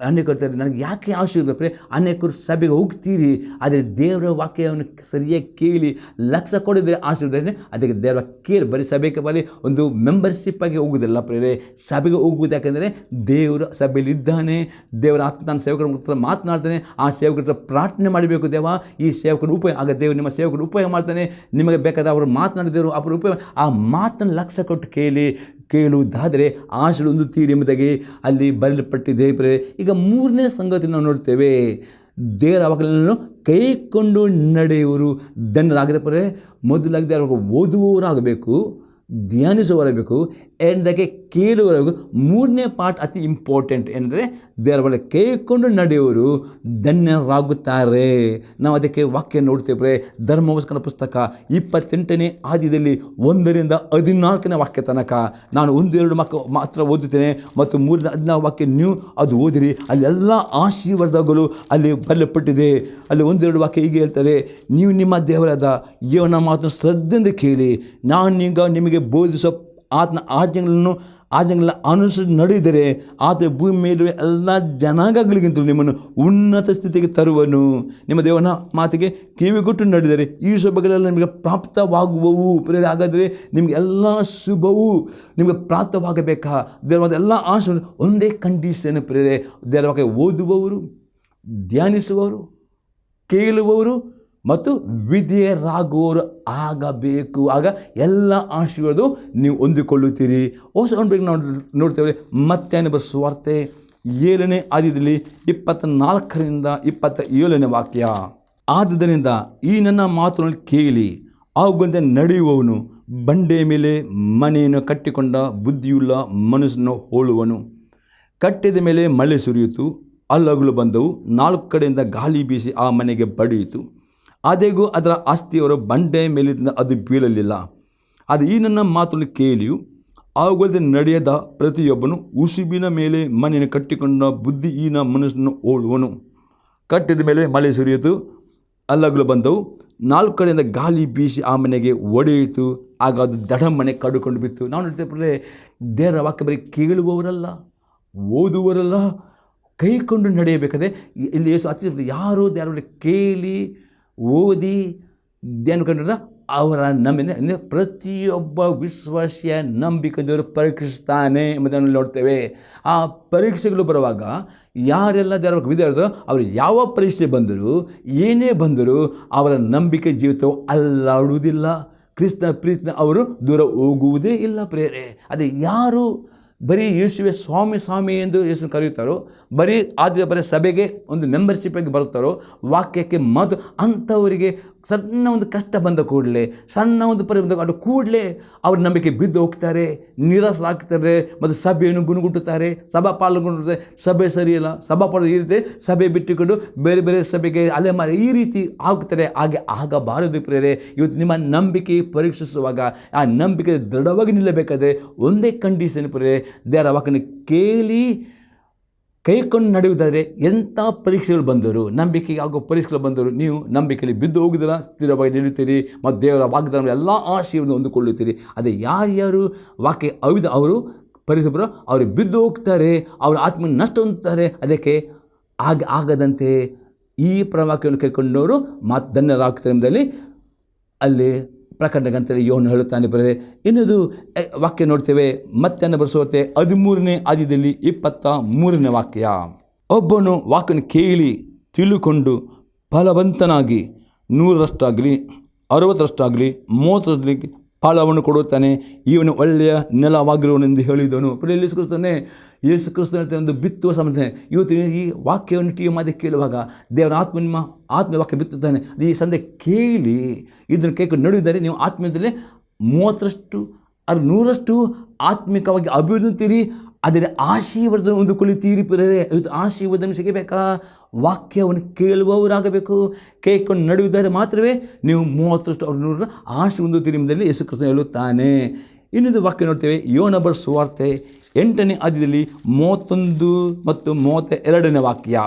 ಅನೇಕರು ಇರ್ತಾರೆ. ನನಗೆ ಯಾಕೆ ಆಶೀರ್ವಾದ ಪ್ರೆ ಅನೇಕರು ಸಭೆಗೆ ಹೋಗ್ತೀರಿ, ಆದರೆ ದೇವರ ವಾಕ್ಯವನ್ನು ಸರಿಯಾಗಿ ಕೇಳಿ ಲಕ್ಷ ಕೊಡಿದರೆ ಆಶೀರ್ವಾದ. ಅದಕ್ಕೆ ದೇವರ ಕೇಳಿ ಬರೀ ಸಭೆಗೆ ಬರೀ ಒಂದು ಮೆಂಬರ್ಶಿಪ್ ಆಗಿ ಹೋಗುವುದಿಲ್ಲ ಪ್ರೇರೆ ಸಭೆಗೆ ಹೋಗುವುದು ಯಾಕೆಂದರೆ, ದೇವರು ಸಭೆಯಲ್ಲಿ ಇದ್ದಾನೆ, ದೇವರ ಆತ್ಮ ತನ್ನ ಸೇವಕರ ಹತ್ರ ಮಾತನಾಡ್ತಾನೆ, ಆ ಸೇವಕರ ಪ್ರಾರ್ಥನೆ ಮಾಡಬೇಕು ದೇವ, ಈ ಸೇವಕರು ಉಪಯೋಗ, ಆಗ ದೇವರು ನಿಮ್ಮ ಸೇವಕರು ಉಪಯೋಗ ಮಾಡ್ತಾನೆ. ನಿಮಗೆ ಬೇಕಾದ ಅವರು ಮಾತನಾಡಿದರು ಅವರು ಉಪಯೋಗ ಆ ಮಾತನ್ನು ಲಕ್ಷ ಕೊಟ್ಟು ಕೇಳಿ ಕೇಳುವುದಾದರೆ ತೀರಿ ಎಂಬುದಾಗಿ ಅಲ್ಲಿ ಬರೆಯಲ್ಪಟ್ಟಿದೆ ಪ್ರೇರೆ ಈಗ ಮೂರನೇ ಸಂಗತಿ ನಾವು ನೋಡ್ತೇವೆ. ದೇವರ ಅವಕಲನ್ನು ಕೈಕೊಂಡು ನಡೆಯುವರು, ಧನ್ಯರಾಗದೆ ಪರೇ ಮೊದಲಾಗದೆ ಅವರು ಓದುವವರಾಗಬೇಕು, ಧ್ಯಾನಿಸುವವರಾಗಬೇಕು ಎರಡಕ್ಕೆ ಕೇಳುವವರಾಗಬೇಕು ಮೂರನೇ ಪಾರ್ಟ್ ಅತಿ ಇಂಪಾರ್ಟೆಂಟ್ ಏನಂದರೆ, ದೇವರ ಬಳಿ ಕೈಕೊಂಡು ನಡೆಯುವರು, ಧನ್ಯರಾಗುತ್ತಾರೆ. ನಾವು ಅದಕ್ಕೆ ವಾಕ್ಯ ನೋಡ್ತೇವೆ ಧರ್ಮವಸ್ಕರ ಪುಸ್ತಕ ಇಪ್ಪತ್ತೆಂಟನೇ ಆದ್ಯದಲ್ಲಿ ಒಂದರಿಂದ ಹದಿನಾಲ್ಕನೇ ವಾಕ್ಯ ತನಕ ನಾನು ಒಂದು, ಎರಡು ಮಕ್ಕ ಮಾತ್ರ ಓದುತ್ತೇನೆ ಮತ್ತು ಮೂರನೇ ಹದಿನಾಲ್ಕು ವಾಕ್ಯ ನೀವು ಅದು ಓದಿರಿ. ಅಲ್ಲೆಲ್ಲ ಆಶೀರ್ವಾದಗಳು ಅಲ್ಲಿ ಬರಲ್ಪಟ್ಟಿದೆ. ಅಲ್ಲಿ ಒಂದೆರಡು ವಾಕ್ಯ ಹೀಗೆ ಹೇಳ್ತದೆ, ನೀವು ನಿಮ್ಮ ದೇವರಾದ ಯೋನ ಮಾತನ್ನು ಶ್ರದ್ಧೆಯಿಂದ ಕೇಳಿ, ನಾನೀಗ ನಿಮಗೆ ಬೋಧಿಸೋ ಆತನ ಆಜ್ಞೆಗಳನ್ನು ಆಜ್ಞೆಗಳನ್ನ ಅನುಸರಿಸಿ ನಡೆದರೆ ಆತ ಭೂಮಿ ಮೇಲಿರುವ ಎಲ್ಲ ಜನಾಂಗಗಳಿಗಿಂತಲೂ ನಿಮ್ಮನ್ನು ಉನ್ನತ ಸ್ಥಿತಿಗೆ ತರುವನು. ನಿಮ್ಮ ದೇವನ ಮಾತಿಗೆ ಕಿವಿಗೊಟ್ಟು ನಡೆದರೆ ಈ ಶುಭಗಳೆಲ್ಲ ನಿಮಗೆ ಪ್ರಾಪ್ತವಾಗುವವು. ಪ್ರೇರೆ ಹಾಗಾದರೆ ನಿಮಗೆ ಎಲ್ಲ ಶುಭವು, ನಿಮಗೆ ಪ್ರಾಪ್ತವಾಗಬೇಕಾ? ದೇವರ ಎಲ್ಲ ಆಶ ಒಂದೇ ಕಂಡೀಷನ್ ಪ್ರೇರೆ ದೇವರ ಓದುವವರು, ಧ್ಯಾನಿಸುವವರು, ಕೇಳುವವರು ಮತ್ತು ವಿಧೇಯರಾಗುವವರು ಆಗಬೇಕು. ಆಗ ಎಲ್ಲ ಆಶೀರ್ವಾದವು ನೀವು ಹೊಂದಿಕೊಳ್ಳುತ್ತೀರಿ. ಹೊಸ ಒಂದು ನಾವು ನೋಡ್ತೇವೆ ಮತ್ತೆ ಬಸ್ ಸ್ವಾರ್ತೆ ಏಳನೇ ಆದ್ಯದಲ್ಲಿ ಇಪ್ಪತ್ತ ನಾಲ್ಕರಿಂದ ಇಪ್ಪತ್ತ ಏಳನೇ ವಾಕ್ಯ. ಆದುದರಿಂದ ಈ ನನ್ನ ಮಾತುಗಳನ್ನು ಕೇಳಿ ಅವುಗಳಿಂದ ನಡೆಯುವವನು ಬಂಡೆಯ ಮೇಲೆ ಮನೆಯನ್ನು ಕಟ್ಟಿಕೊಂಡ ಬುದ್ಧಿಯುಳ್ಳ ಮನಸ್ಸನ್ನು ಹೋಳುವನು ಕಟ್ಟಿದ ಮೇಲೆ ಮಳೆ ಸುರಿಯಿತು ಅಲ್ಲಗಳು ಬಂದವು, ನಾಲ್ಕು ಕಡೆಯಿಂದ ಗಾಳಿ ಬೀಸಿ ಆ ಮನೆಗೆ ಬಡಿಯಿತು. ಆದಾಗ್ಯೂ ಅದರ ಆಸ್ತಿಯವರು ಬಂಡೆಯ ಮೇಲಿದ್ದ ಅದು ಬೀಳಲಿಲ್ಲ. ಅದು ಈ ನನ್ನ ಮಾತನ್ನು ಕೇಳಿಯು ಅವುಗಳದ್ದು ನಡೆಯದ ಪ್ರತಿಯೊಬ್ಬನು ಉಸುಬಿನ ಮೇಲೆ ಮನೆಯನ್ನು ಕಟ್ಟಿಕೊಂಡ ಬುದ್ಧಿಹೀನ ಮನಸ್ಸನ್ನು ಓಳುವನು ಕಟ್ಟಿದ ಮೇಲೆ ಮಳೆ ಸುರಿಯಿತು ಅಲ್ಲಗಳು ಬಂದವು. ನಾಲ್ಕು ಕಡೆಯಿಂದ ಗಾಳಿ ಬೀಸಿ ಆ ಮನೆಗೆ ಒಡೆಯಿತು. ಆಗ ಅದು ದಡ ಮನೆ ಕಡುಕೊಂಡು ಬಿತ್ತು ನಾವು ನೋಡ್ತೇವೆ ದೇವರ ವಾಕ್ಯ ಬರೀ ಕೇಳುವವರಲ್ಲ ಓದುವರಲ್ಲ ಕೈಕೊಂಡು ನಡೆಯಬೇಕಾದ್ರೆ ಇಲ್ಲಿ ಯೇಸು ಅತಿ ಯಾರು ದೇವರ ಕೇಳಿ ಓದಿ ಧ್ಯಾನ ಅವರ ನಂಬಿನ, ಅಂದರೆ ಪ್ರತಿಯೊಬ್ಬ ವಿಶ್ವಾಸಿಯ ನಂಬಿಕೆಯವರು ಪರೀಕ್ಷಿಸ್ತಾನೆ ಎಂಬುದನ್ನು ನೋಡ್ತೇವೆ. ಆ ಪರೀಕ್ಷೆಗಳು ಬರುವಾಗ ಯಾರೆಲ್ಲ ದೇವರ ವಿದ್ಯಾರ್ಥಿಗಳು ಅವರು ಯಾವ ಪರೀಕ್ಷೆ ಬಂದರೂ, ಏನೇ ಬಂದರೂ ಅವರ ನಂಬಿಕೆ ಜೀವಿತವು ಅಲ್ಲಾಡುವುದಿಲ್ಲ. ಕೃಷ್ಣ ಪ್ರೀತಿನ ಅವರು ದೂರ ಹೋಗುವುದೇ ಇಲ್ಲ ಪ್ರೇರೆ ಅದೇ ಯಾರು ಬರೀ ಯೇಸುವೆ ಸ್ವಾಮಿ ಸ್ವಾಮಿ ಎಂದು ಯೇಸು ಕರೆಯುತ್ತಾರೋ, ಬರೀ ಆದ್ಯ ಬರೀ ಸಭೆಗೆ ಒಂದು ಮೆಂಬರ್ಶಿಪ್ಪಿಗೆ ಬರುತ್ತಾರೋ, ವಾಕ್ಯಕ್ಕೆ ಮಾತು ಅಂಥವರಿಗೆ ಸಣ್ಣ ಒಂದು ಕಷ್ಟ ಬಂದ ಕೂಡಲೇ, ಸಣ್ಣ ಒಂದು ಪರಿ ಅದು ಕೂಡಲೇ ಅವ್ರ ನಂಬಿಕೆ ಬಿದ್ದು ಹೋಗ್ತಾರೆ ನಿರಾಸರಾಗ್ತಾರೆ ಮತ್ತು ಸಭೆಯನ್ನು ಗುಣಗುಟ್ಟುತ್ತಾರೆ, ಸಭಾ ಪಾಲ್ಗೊಂಡಿರ್ತಾರೆ ಸಭೆ ಸರಿಯಲ್ಲ ಸಭಾ ಈ ರೀತಿ ಸಭೆ ಬಿಟ್ಟುಕೊಂಡು ಬೇರೆ ಬೇರೆ ಸಭೆಗೆ ಅಲೆಮಾರಿ ಈ ರೀತಿ ಆಗ್ತಾರೆ, ಹಾಗೆ ಆಗಬಾರದು ಪ್ರೇರೆ ಇವತ್ತು ನಿಮ್ಮ ನಂಬಿಕೆ ಪರೀಕ್ಷಿಸುವಾಗ, ಆ ನಂಬಿಕೆ ದೃಢವಾಗಿ ನಿಲ್ಲಬೇಕಾದ್ರೆ ಒಂದೇ ಕಂಡೀಷನ್ ಪ್ರೇರೆ ದೇರ್ ವಾಕನ್ನು ಕೇಳಿ ಕೈಕೊಂಡು ನಡೆಯುವುದಾದರೆ ಎಂಥ ಪರೀಕ್ಷೆಗಳು ಬಂದರು ನಂಬಿಕೆಗೆ ಆಗೋ ಪರೀಕ್ಷೆಗಳು ಬಂದರು ನೀವು ನಂಬಿಕೆಯಲ್ಲಿ ಬಿದ್ದು ಹೋಗುವುದಿಲ್ಲ, ಸ್ಥಿರವಾಗಿ ನಿಲ್ಲುತ್ತೀರಿ, ಮತ್ತು ದೇವರ ವಾಗ್ದಾನ ಎಲ್ಲ ಆಶಯವನ್ನು ಹೊಂದಿಕೊಳ್ಳುತ್ತೀರಿ. ಅದೇ ಯಾರ್ಯಾರು ವಾಕ್ಯ ಅವಿದ ಅವರು ಪರಿಸರ ಅವರು ಬಿದ್ದು ಹೋಗ್ತಾರೆ, ಅವರ ಆತ್ಮ ನಷ್ಟ ಹೊಂದುತ್ತಾರೆ. ಅದಕ್ಕೆ ಆಗ ಆಗದಂತೆ ಈ ಪ್ರವಾಕ್ಯವನ್ನು ಕೈಕೊಂಡವರು ಮಾತು ಧನ್ಯರಾಗ್ತಾರೆ ಎಂಬುದಲ್ಲಿ ಅಲ್ಲಿ ಪ್ರಕಟಣೆ ಗ್ರಂಥದಲ್ಲಿ ಯೋನು ಹೇಳುತ್ತಾನೆ ಬರೆ, ಇನ್ನೊಂದು ವಾಕ್ಯ ನೋಡ್ತೇವೆ. ಮತ್ತೆ ಬರೆಸುವಂತೆ ಹದಿಮೂರನೇ ಆದ್ಯದಲ್ಲಿ ಇಪ್ಪತ್ತ ಮೂರನೇ ವಾಕ್ಯ. ಒಬ್ಬನು ವಾಕ್ಯನ ಕೇಳಿ ತಿಳುಕೊಂಡು ಫಲವಂತನಾಗಿ ನೂರರಷ್ಟಾಗಲಿ, ಅರವತ್ತರಷ್ಟಾಗಲಿ ಮೂವತ್ತರಲ್ಲಿ ಫಲವನ್ನು ಕೊಡುತ್ತಾನೆ. ಇವನು ಒಳ್ಳೆಯ ನೆಲವಾಗಿರುವನೆಂದು ಹೇಳಿದನು. ಯೇಸು ಕ್ರಿಸ್ತನೇ, ಯೇಸು ಕ್ರಿಸ್ತನ ಒಂದು ಬಿತ್ತುವ ಸಮಸ್ಯೆ ಇವತ್ತು ಈ ವಾಕ್ಯವನ್ನು ಟಿ ಮಾದಿ ಕೇಳುವಾಗ ದೇವರ ಆತ್ಮ ನಿಮ್ಮ ಆತ್ಮ ವಾಕ್ಯ ಬಿತ್ತುತ್ತಾನೆ. ಈ ಸಂದೆ ಕೇಳಿ, ಇದನ್ನು ಕೇಳ್ಕೊಂಡು ನಡೆಯುವುದರೆ ನೀವು ಆತ್ಮೀಯದಲ್ಲೇ ಮೂವತ್ತರಷ್ಟು ಅದು ನೂರಷ್ಟು ಆತ್ಮಿಕವಾಗಿ ಅಭಿವೃದ್ಧಿತೀರಿ ಅದರ ಆಶೀರ್ವಾದ ಕುಳಿ ಪ್ರೇರೆ ಇವತ್ತು ಆಶೀರ್ವಾದವನ್ನು ಸಿಗಬೇಕಾ? ವಾಕ್ಯವನ್ನು ಕೇಳುವವರಾಗಬೇಕು. ಕೇಳ್ಕೊಂಡು ನಡೆಯುವುದಾರೆ ಮಾತ್ರವೇ ನೀವು ಮೂವತ್ತಷ್ಟು ಅವ್ರ ನೂರ ಆಶೆ ಒಂದು ಎಂಬುದರಲ್ಲಿ ಯೇಸು ಕೃಷ್ಣ ಹೇಳುತ್ತಾನೆ. ಇನ್ನೊಂದು ವಾಕ್ಯ ನೋಡ್ತೇವೆ. ಯೋನಬರ್ ಸುವಾರ್ತೆ ಎಂಟನೇ ಆದ್ಯದಲ್ಲಿ ಮೂವತ್ತೊಂದು ಮತ್ತು ಮೂವತ್ತ ಎರಡನೇ ವಾಕ್ಯ.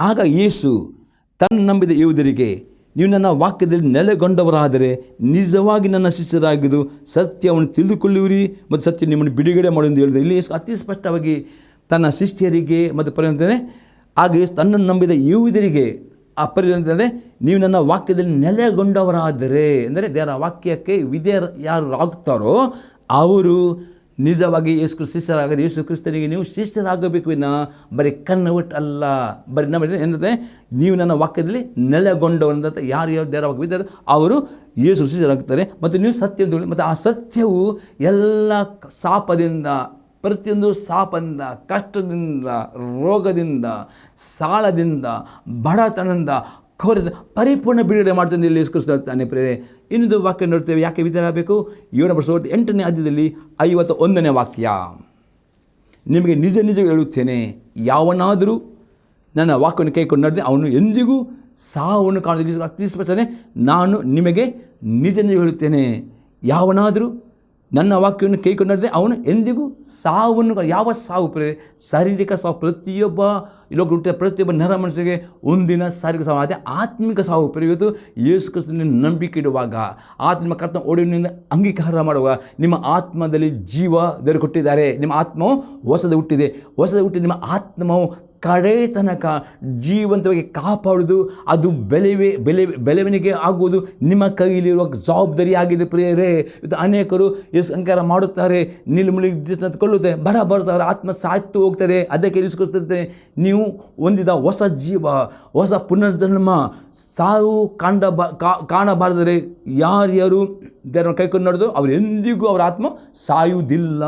ಆಗ ಯೇಸು ತನ್ನ ನಂಬಿದ ಯಹೂದರಿಗೆ ನೀವು ನನ್ನ ವಾಕ್ಯದಲ್ಲಿ ನೆಲೆಗೊಂಡವರಾದರೆ ನಿಜವಾಗಿ ನನ್ನ ಶಿಷ್ಯರಾಗಿದ್ದು ಸತ್ಯವನ್ನು ತಿಳಿದುಕೊಳ್ಳುವಿರಿ ಮತ್ತು ಸತ್ಯ ನಿಮ್ಮನ್ನು ಬಿಡುಗಡೆ ಎಂದು ಹೇಳಿದೆ ಇಲ್ಲಿ ಅತಿ ಸ್ಪಷ್ಟವಾಗಿ ತನ್ನ ಶಿಷ್ಯರಿಗೆ ಮತ್ತು ಪರಿಗಣಿಸಿದರೆ ಹಾಗೆ ತನ್ನನ್ನು ನಂಬಿದ ಯುವುದರಿಗೆ ಆ ಪರಿಗಣಿಸಿದರೆ ನೀವು ನನ್ನ ವಾಕ್ಯದಲ್ಲಿ ನೆಲೆಗೊಂಡವರಾದರೆ, ಅಂದರೆ ದೇವರ ವಾಕ್ಯಕ್ಕೆ ವಿಧೇಯ ಯಾರು ಆಗ್ತಾರೋ ಅವರು ನಿಜವಾಗಿ ಯೇಸು ಶಿಷ್ಯರಾಗದೆ ಯೇಸು ಕ್ರಿಸ್ತನಿಗೆ ನೀವು ಶಿಷ್ಯರಾಗಬೇಕು ವಿನ ಬರೀ ಒಟ್ಟು ಅಲ್ಲ. ಬರೀ ನಮ್ಮ ಏನಂದರೆ ನೀವು ನನ್ನ ವಾಕ್ಯದಲ್ಲಿ ನೆಲೆಗೊಂಡವರಂತ ಯಾರು ಯಾರು ಬಿದ್ದಾರೆ ಅವರು ಯೇಸು ಶಿಷ್ಯರಾಗ್ತಾರೆ ಮತ್ತು ನೀವು ಸತ್ಯ ಮತ್ತು ಆ ಸತ್ಯವು ಎಲ್ಲ ಶಾಪದಿಂದ, ಪ್ರತಿಯೊಂದು ಶಾಪದಿಂದ, ಕಷ್ಟದಿಂದ, ರೋಗದಿಂದ, ಸಾಲದಿಂದ, ಬಡತನದಿಂದ ಕೋರದ ಪರಿಪೂರ್ಣ ಬಿಡುಗಡೆ ಮಾಡ್ತಾನೆ ಇಲ್ಲಿ ಯೇಸು ಕ್ರಿಸ್ತ ಹೇಳ್ತಾನೆ ಪ್ರೇರೆ ಇನ್ನೊಂದು ವಾಕ್ಯ ನೋಡ್ತೇವೆ ಯಾಕೆ ವಿಚಾರಬೇಕು ಏಳು ವರ್ಷ ಎಂಟನೇ ಅಧ್ಯದಲ್ಲಿ ಐವತ್ತ ಒಂದನೇ ವಾಕ್ಯ. ನಿಮಗೆ ನಿಜ ನಿಜ ಹೇಳುತ್ತೇನೆ, ಯಾವನಾದರೂ ನನ್ನ ವಾಕ್ಯವನ್ನು ಕೈಕೊಂಡು ನಡೆದರೆ ಅವನು ಎಂದಿಗೂ ಸಾವನ್ನು ಕಾಣುವುದಿಲ್ಲ. ಅತಿ ನಾನು ನಿಮಗೆ ನಿಜ ನಿಜ ಹೇಳುತ್ತೇನೆ, ಯಾವನಾದರೂ ನನ್ನ ವಾಕ್ಯವನ್ನು ಕೈಕೊಂಡು ನಡೆದರೆ ಅವನು ಎಂದಿಗೂ ಸಾವನ್ನು ಯಾವ ಸಾವು ಪ್ರೇ, ಶಾರೀರಿಕ ಸಾವು, ಪ್ರತಿಯೊಬ್ಬ ಇಲ್ಲೋಗಿ ಹುಟ್ಟಿದ ಪ್ರತಿಯೊಬ್ಬ ನರ ಮನುಷ್ಯರಿಗೆ ಒಂದಿನ ಶಾರೀರಿಕ ಸಾವು, ಅದೇ ಆತ್ಮಿಕ ಸಾವು ಪ್ರಿಯ ಇವತ್ತು ಯೇಸು ಕ್ರಿಸ್ತನ ನಂಬಿಕೆ ಇಡುವಾಗ. ಆತ್ಮ ಕರ್ತನ ಒಡೆಯನಿಂದ ಅಂಗೀಕಾರ ಮಾಡುವಾಗ ನಿಮ್ಮ ಆತ್ಮದಲ್ಲಿ ಜೀವ ಕೊಟ್ಟಿದ್ದಾರೆ ನಿಮ್ಮ ಆತ್ಮವು ಹೊಸದ ಹುಟ್ಟಿದೆ. ಹೊಸದ ಹುಟ್ಟಿದ ನಿಮ್ಮ ಆತ್ಮವು ಕಡೆ ತನಕ ಜೀವಂತವಾಗಿ ಕಾಪಾಡುವುದು, ಅದು ಬೆಲೆವೆ, ಬೆಲೆ ಬೆಳವಣಿಗೆ ಆಗುವುದು ನಿಮ್ಮ ಕೈಯಲ್ಲಿರುವ ಜವಾಬ್ದಾರಿ ಆಗಿದೆ ಪ್ರಿಯರೇ. ಇದು ಅನೇಕರು ಅಂಕಾರ ಮಾಡುತ್ತಾರೆ ನಿಲ್ಮುಳಿ ಕೊಳ್ಳುತ್ತೆ ಬರ ಬರುತ್ತಾರೆ ಆತ್ಮ ಸಾಯ್ತು ಹೋಗ್ತಾರೆ, ಅದಕ್ಕೆ ಇರಿಸ್ಕೊಳ್ತಿರ್ತಾರೆ ನೀವು ಹೊಂದಿದ ಹೊಸ ಜೀವ, ಹೊಸ ಪುನರ್ಜನ್ಮ ಸಾವು ಕಾಂಡ ಕಾಣಬಾರದರೆ. ಯಾರ್ಯಾರು ದೇವರ ಕೈಕೊಂಡು ನಡೆದು ಅವರು ಎಂದಿಗೂ ಅವರ ಆತ್ಮ ಸಾಯುವುದಿಲ್ಲ.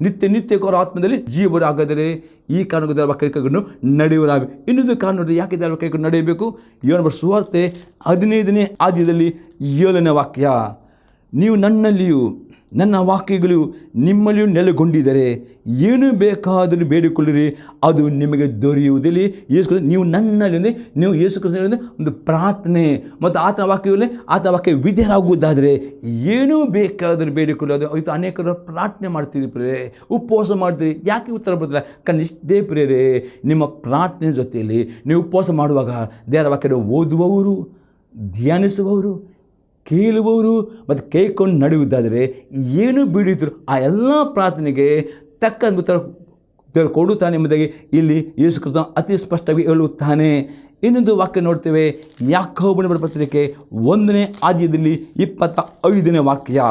ನಿತ್ಯ ನಿತ್ಯಕ್ಕೂ ಅವರ ಆತ್ಮದಲ್ಲಿ ಜೀವರಾಗದರೆ ಈ ಕಾರಣಕ್ಕೆ ದೇವರ ಕೈಕೊಂಡು ನಡೆಯುವರಾಗ ಇನ್ನೊಂದು ಕಾರಣ ಯಾಕೆ ದೇವರ ಕೈಕೊಂಡು ನಡೆಯಬೇಕು? ಏಳು ಸುವಾರ್ತೆ ಹದಿನೈದನೇ ಆದ್ಯದಲ್ಲಿ ಏಳನೇ ವಾಕ್ಯ. ನೀವು ನನ್ನಲ್ಲಿಯೂ ನನ್ನ ವಾಕ್ಯಗಳು ನಿಮ್ಮಲ್ಲಿಯೂ ನೆಲೆಗೊಂಡಿದ್ದರೆ ಏನು ಬೇಕಾದರೂ ಬೇಡಿಕೊಳ್ಳಿರಿ, ಅದು ನಿಮಗೆ ದೊರೆಯುವುದಿಲ್ಲ. ಯೇಸು ನೀವು ನನ್ನಲ್ಲಿಂದ, ನೀವು ಯೇಸು ಕೃಷ್ಣ ಒಂದು ಪ್ರಾರ್ಥನೆ ಮತ್ತು ಆತನ ವಾಕ್ಯದಲ್ಲಿ ಆತನ ವಾಕ್ಯ ವಿಧೇಯರಾಗುವುದಾದರೆ ಏನೂ ಬೇಕಾದರೂ ಬೇಡಿಕೊಳ್ಳೋದು ಇವತ್ತು ಅನೇಕರು ಪ್ರಾರ್ಥನೆ ಮಾಡ್ತೀರಿ ಪ್ರೇರೆ ಉಪವಾಸ ಮಾಡ್ತೀರಿ ಯಾಕೆ ಉತ್ತರ ಬರ್ತಿಲ್ಲ ಕನಿಷ್ಠೇ ಪ್ರೇರೆ ನಿಮ್ಮ ಪ್ರಾರ್ಥನೆ ಜೊತೆಯಲ್ಲಿ ನೀವು ಉಪವಾಸ ಮಾಡುವಾಗ ದೇವರ ವಾಕ್ಯ ಓದುವವರು, ಧ್ಯಾನಿಸುವವರು ಕೇಳುವವರು ಮತ್ತು ಕೈಕೊಂಡು ನಡೆಯುವುದಾದರೆ ಏನು ಬೀಳಿದ್ರು ಆ ಎಲ್ಲ ಪ್ರಾರ್ಥನೆಗೆ ತಕ್ಕ ಉತ್ತರ ಕೊಡುತ್ತಾನೆ ಎಂಬುದಾಗಿ ಇಲ್ಲಿ ಯೇಸು ಕ್ರಿಸ್ತ ಅತಿ ಸ್ಪಷ್ಟವಾಗಿ ಹೇಳುತ್ತಾನೆ. ಇನ್ನೊಂದು ವಾಕ್ಯ ನೋಡ್ತೇವೆ. ಯಾಕೋಬನ ಪತ್ರಿಕೆ ಒಂದನೇ ಆದ್ಯದಲ್ಲಿ ಇಪ್ಪತ್ತ ಐದನೇ ವಾಕ್ಯ.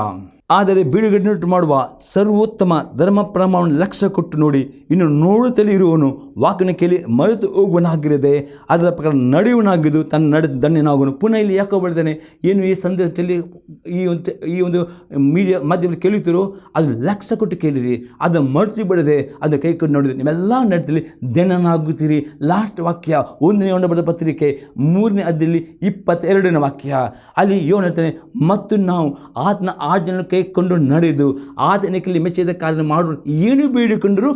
ಆದರೆ ಬಿಡುಗಡೆ ಮಾಡುವ ಸರ್ವೋತ್ತಮ ಧರ್ಮ ಪ್ರಮಾಣ ಲಕ್ಷ್ಯ ಕೊಟ್ಟು ನೋಡಿ, ಇನ್ನು ನೋಡುತ್ತಲೇ ಇರುವವನು ವಾಕ್ಯನ ಕೇಳಿ ಮರೆತು ಹೋಗುವನಾಗಿರದೆ ಅದರ ಪ್ರಕಾರ ನಡೆಯುವನಾಗಿದ್ದು, ತನ್ನ ನಡೆ ದಣ್ಣನಾಗುವನು ಪುನಃ ಇಲ್ಲಿ ಯಾಕೋ ಬೆಳೆದಾನೆ ಏನು ಈ ಸಂದೇಶದಲ್ಲಿ ಈ ಒಂದು ಈ ಒಂದು ಮೀಡಿಯಾ ಮಾಧ್ಯಮದಲ್ಲಿ ಕೇಳಿದ್ರು, ಅದು ಲಕ್ಷ ಕೊಟ್ಟು ಕೇಳಿರಿ ಅದನ್ನು ಮರೆತು ಬಿಡದೆ ಅದನ್ನು ಕೈ ಕೊಟ್ಟು ನೋಡಿದ್ರೆ ನೀವೆಲ್ಲ ನಡೆದಲ್ಲಿ ದಿನನಾಗುತ್ತೀರಿ. ಲಾಸ್ಟ್ ವಾಕ್ಯ, ಒಂದನೇ ಒಂದು ಬರೆದ ಪತ್ರಿಕೆ, ಮೂರನೇ ಅದ್ದಲ್ಲಿ ಇಪ್ಪತ್ತೆರಡನೇ ವಾಕ್ಯ. ಅಲ್ಲಿ ಏನು ಹೇಳ್ತಾನೆ, ಮತ್ತು ನಾವು ಆತನ ಆಜ್ಞೆಯನ್ನು ಕೈಕೊಂಡು ನಡೆದು ಆತನಿಕಲ್ಲಿ ಮೆಚ್ಚಿದ ಕಾರ್ಯ ಮಾಡು ಏನು ಬೇಡಿಕೊಂಡರೂ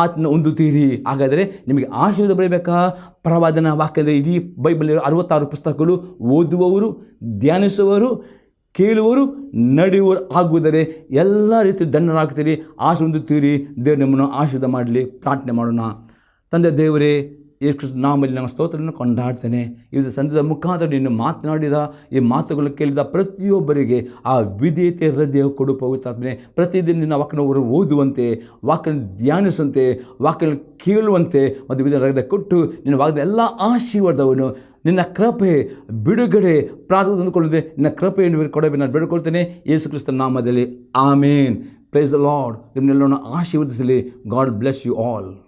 ಆತನ ಹೊಂದುತ್ತೀರಿ. ಹಾಗಾದರೆ ನಿಮಗೆ ಆಶೀರ್ವಾದ ಬರಬೇಕಾ? ಪ್ರವಾದನ ವಾಕ್ಯದ ಇಡೀ ಬೈಬಲ್ ಅರವತ್ತಾರು ಪುಸ್ತಕಗಳು ಓದುವವರು, ಧ್ಯಾನಿಸುವವರು ಕೇಳುವವರು ನಡೆಯುವರು ಆಗುವುದರೆ ಎಲ್ಲ ರೀತಿ ಆಶೆ ಹೊಂದುತ್ತೀರಿ ದೇವರು ನಿಮ್ಮನ್ನು ಆಶೀರ್ವಾದ ಮಾಡಲಿ. ಪ್ರಾರ್ಥನೆ ಮಾಡೋಣ. ತಂದೆ ದೇವರೇ ಯೇಸು ನಾಮಲ್ಲಿ ನಾನು ಸ್ತೋತ್ರವನ್ನು ಕೊಂಡಾಡ್ತೇನೆ. ಇದು ಸಂಧ್ಯದ ಮುಖಾಂತರ ನೀನು ಮಾತನಾಡಿದ, ಈ ಮಾತುಗಳು ಕೇಳಿದ ಪ್ರತಿಯೊಬ್ಬರಿಗೆ ಆ ವಿಧೇಯತೆ ಹೃದಯ ಕೊಡು ಪವಿತ್ರಾತ್ಮನೆ. ಪ್ರತಿದಿನ ನಿನ್ನ ವಾಕ್ಯನವರು ಓದುವಂತೆ ವಾಕ್ಯನ ಧ್ಯಾನಿಸುವಂತೆ ವಾಕ್ಯನ ಕೇಳುವಂತೆ, ಮತ್ತು ವಿಧಾನ ಕೊಟ್ಟು ನಿನ್ನ ವಾಕ್ಯದ ಎಲ್ಲ ಆಶೀರ್ವಾದವನ್ನು ನಿನ್ನ ಕೃಪೆ, ಬಿಡುಗಡೆ, ಪ್ರಾರ್ಥನೆ ತಂದುಕೊಳ್ಳದೆ ನಿನ್ನ ಕೃಪೆಯನ್ನು ಕೊಡಬೇಕು ನಾನು ಬೇಡಿಕೊಳ್ತೇನೆ ಯೇಸು ಕ್ರಿಸ್ತ ನಾಮದಲ್ಲಿ ಆಮೇನ್. ಪ್ರೈಸ್ ದ ಲಾರ್ಡ್ ನಿಮ್ಮನ್ನೆಲ್ಲವನ್ನು ಆಶೀರ್ವದಿಸಲಿ. God bless you all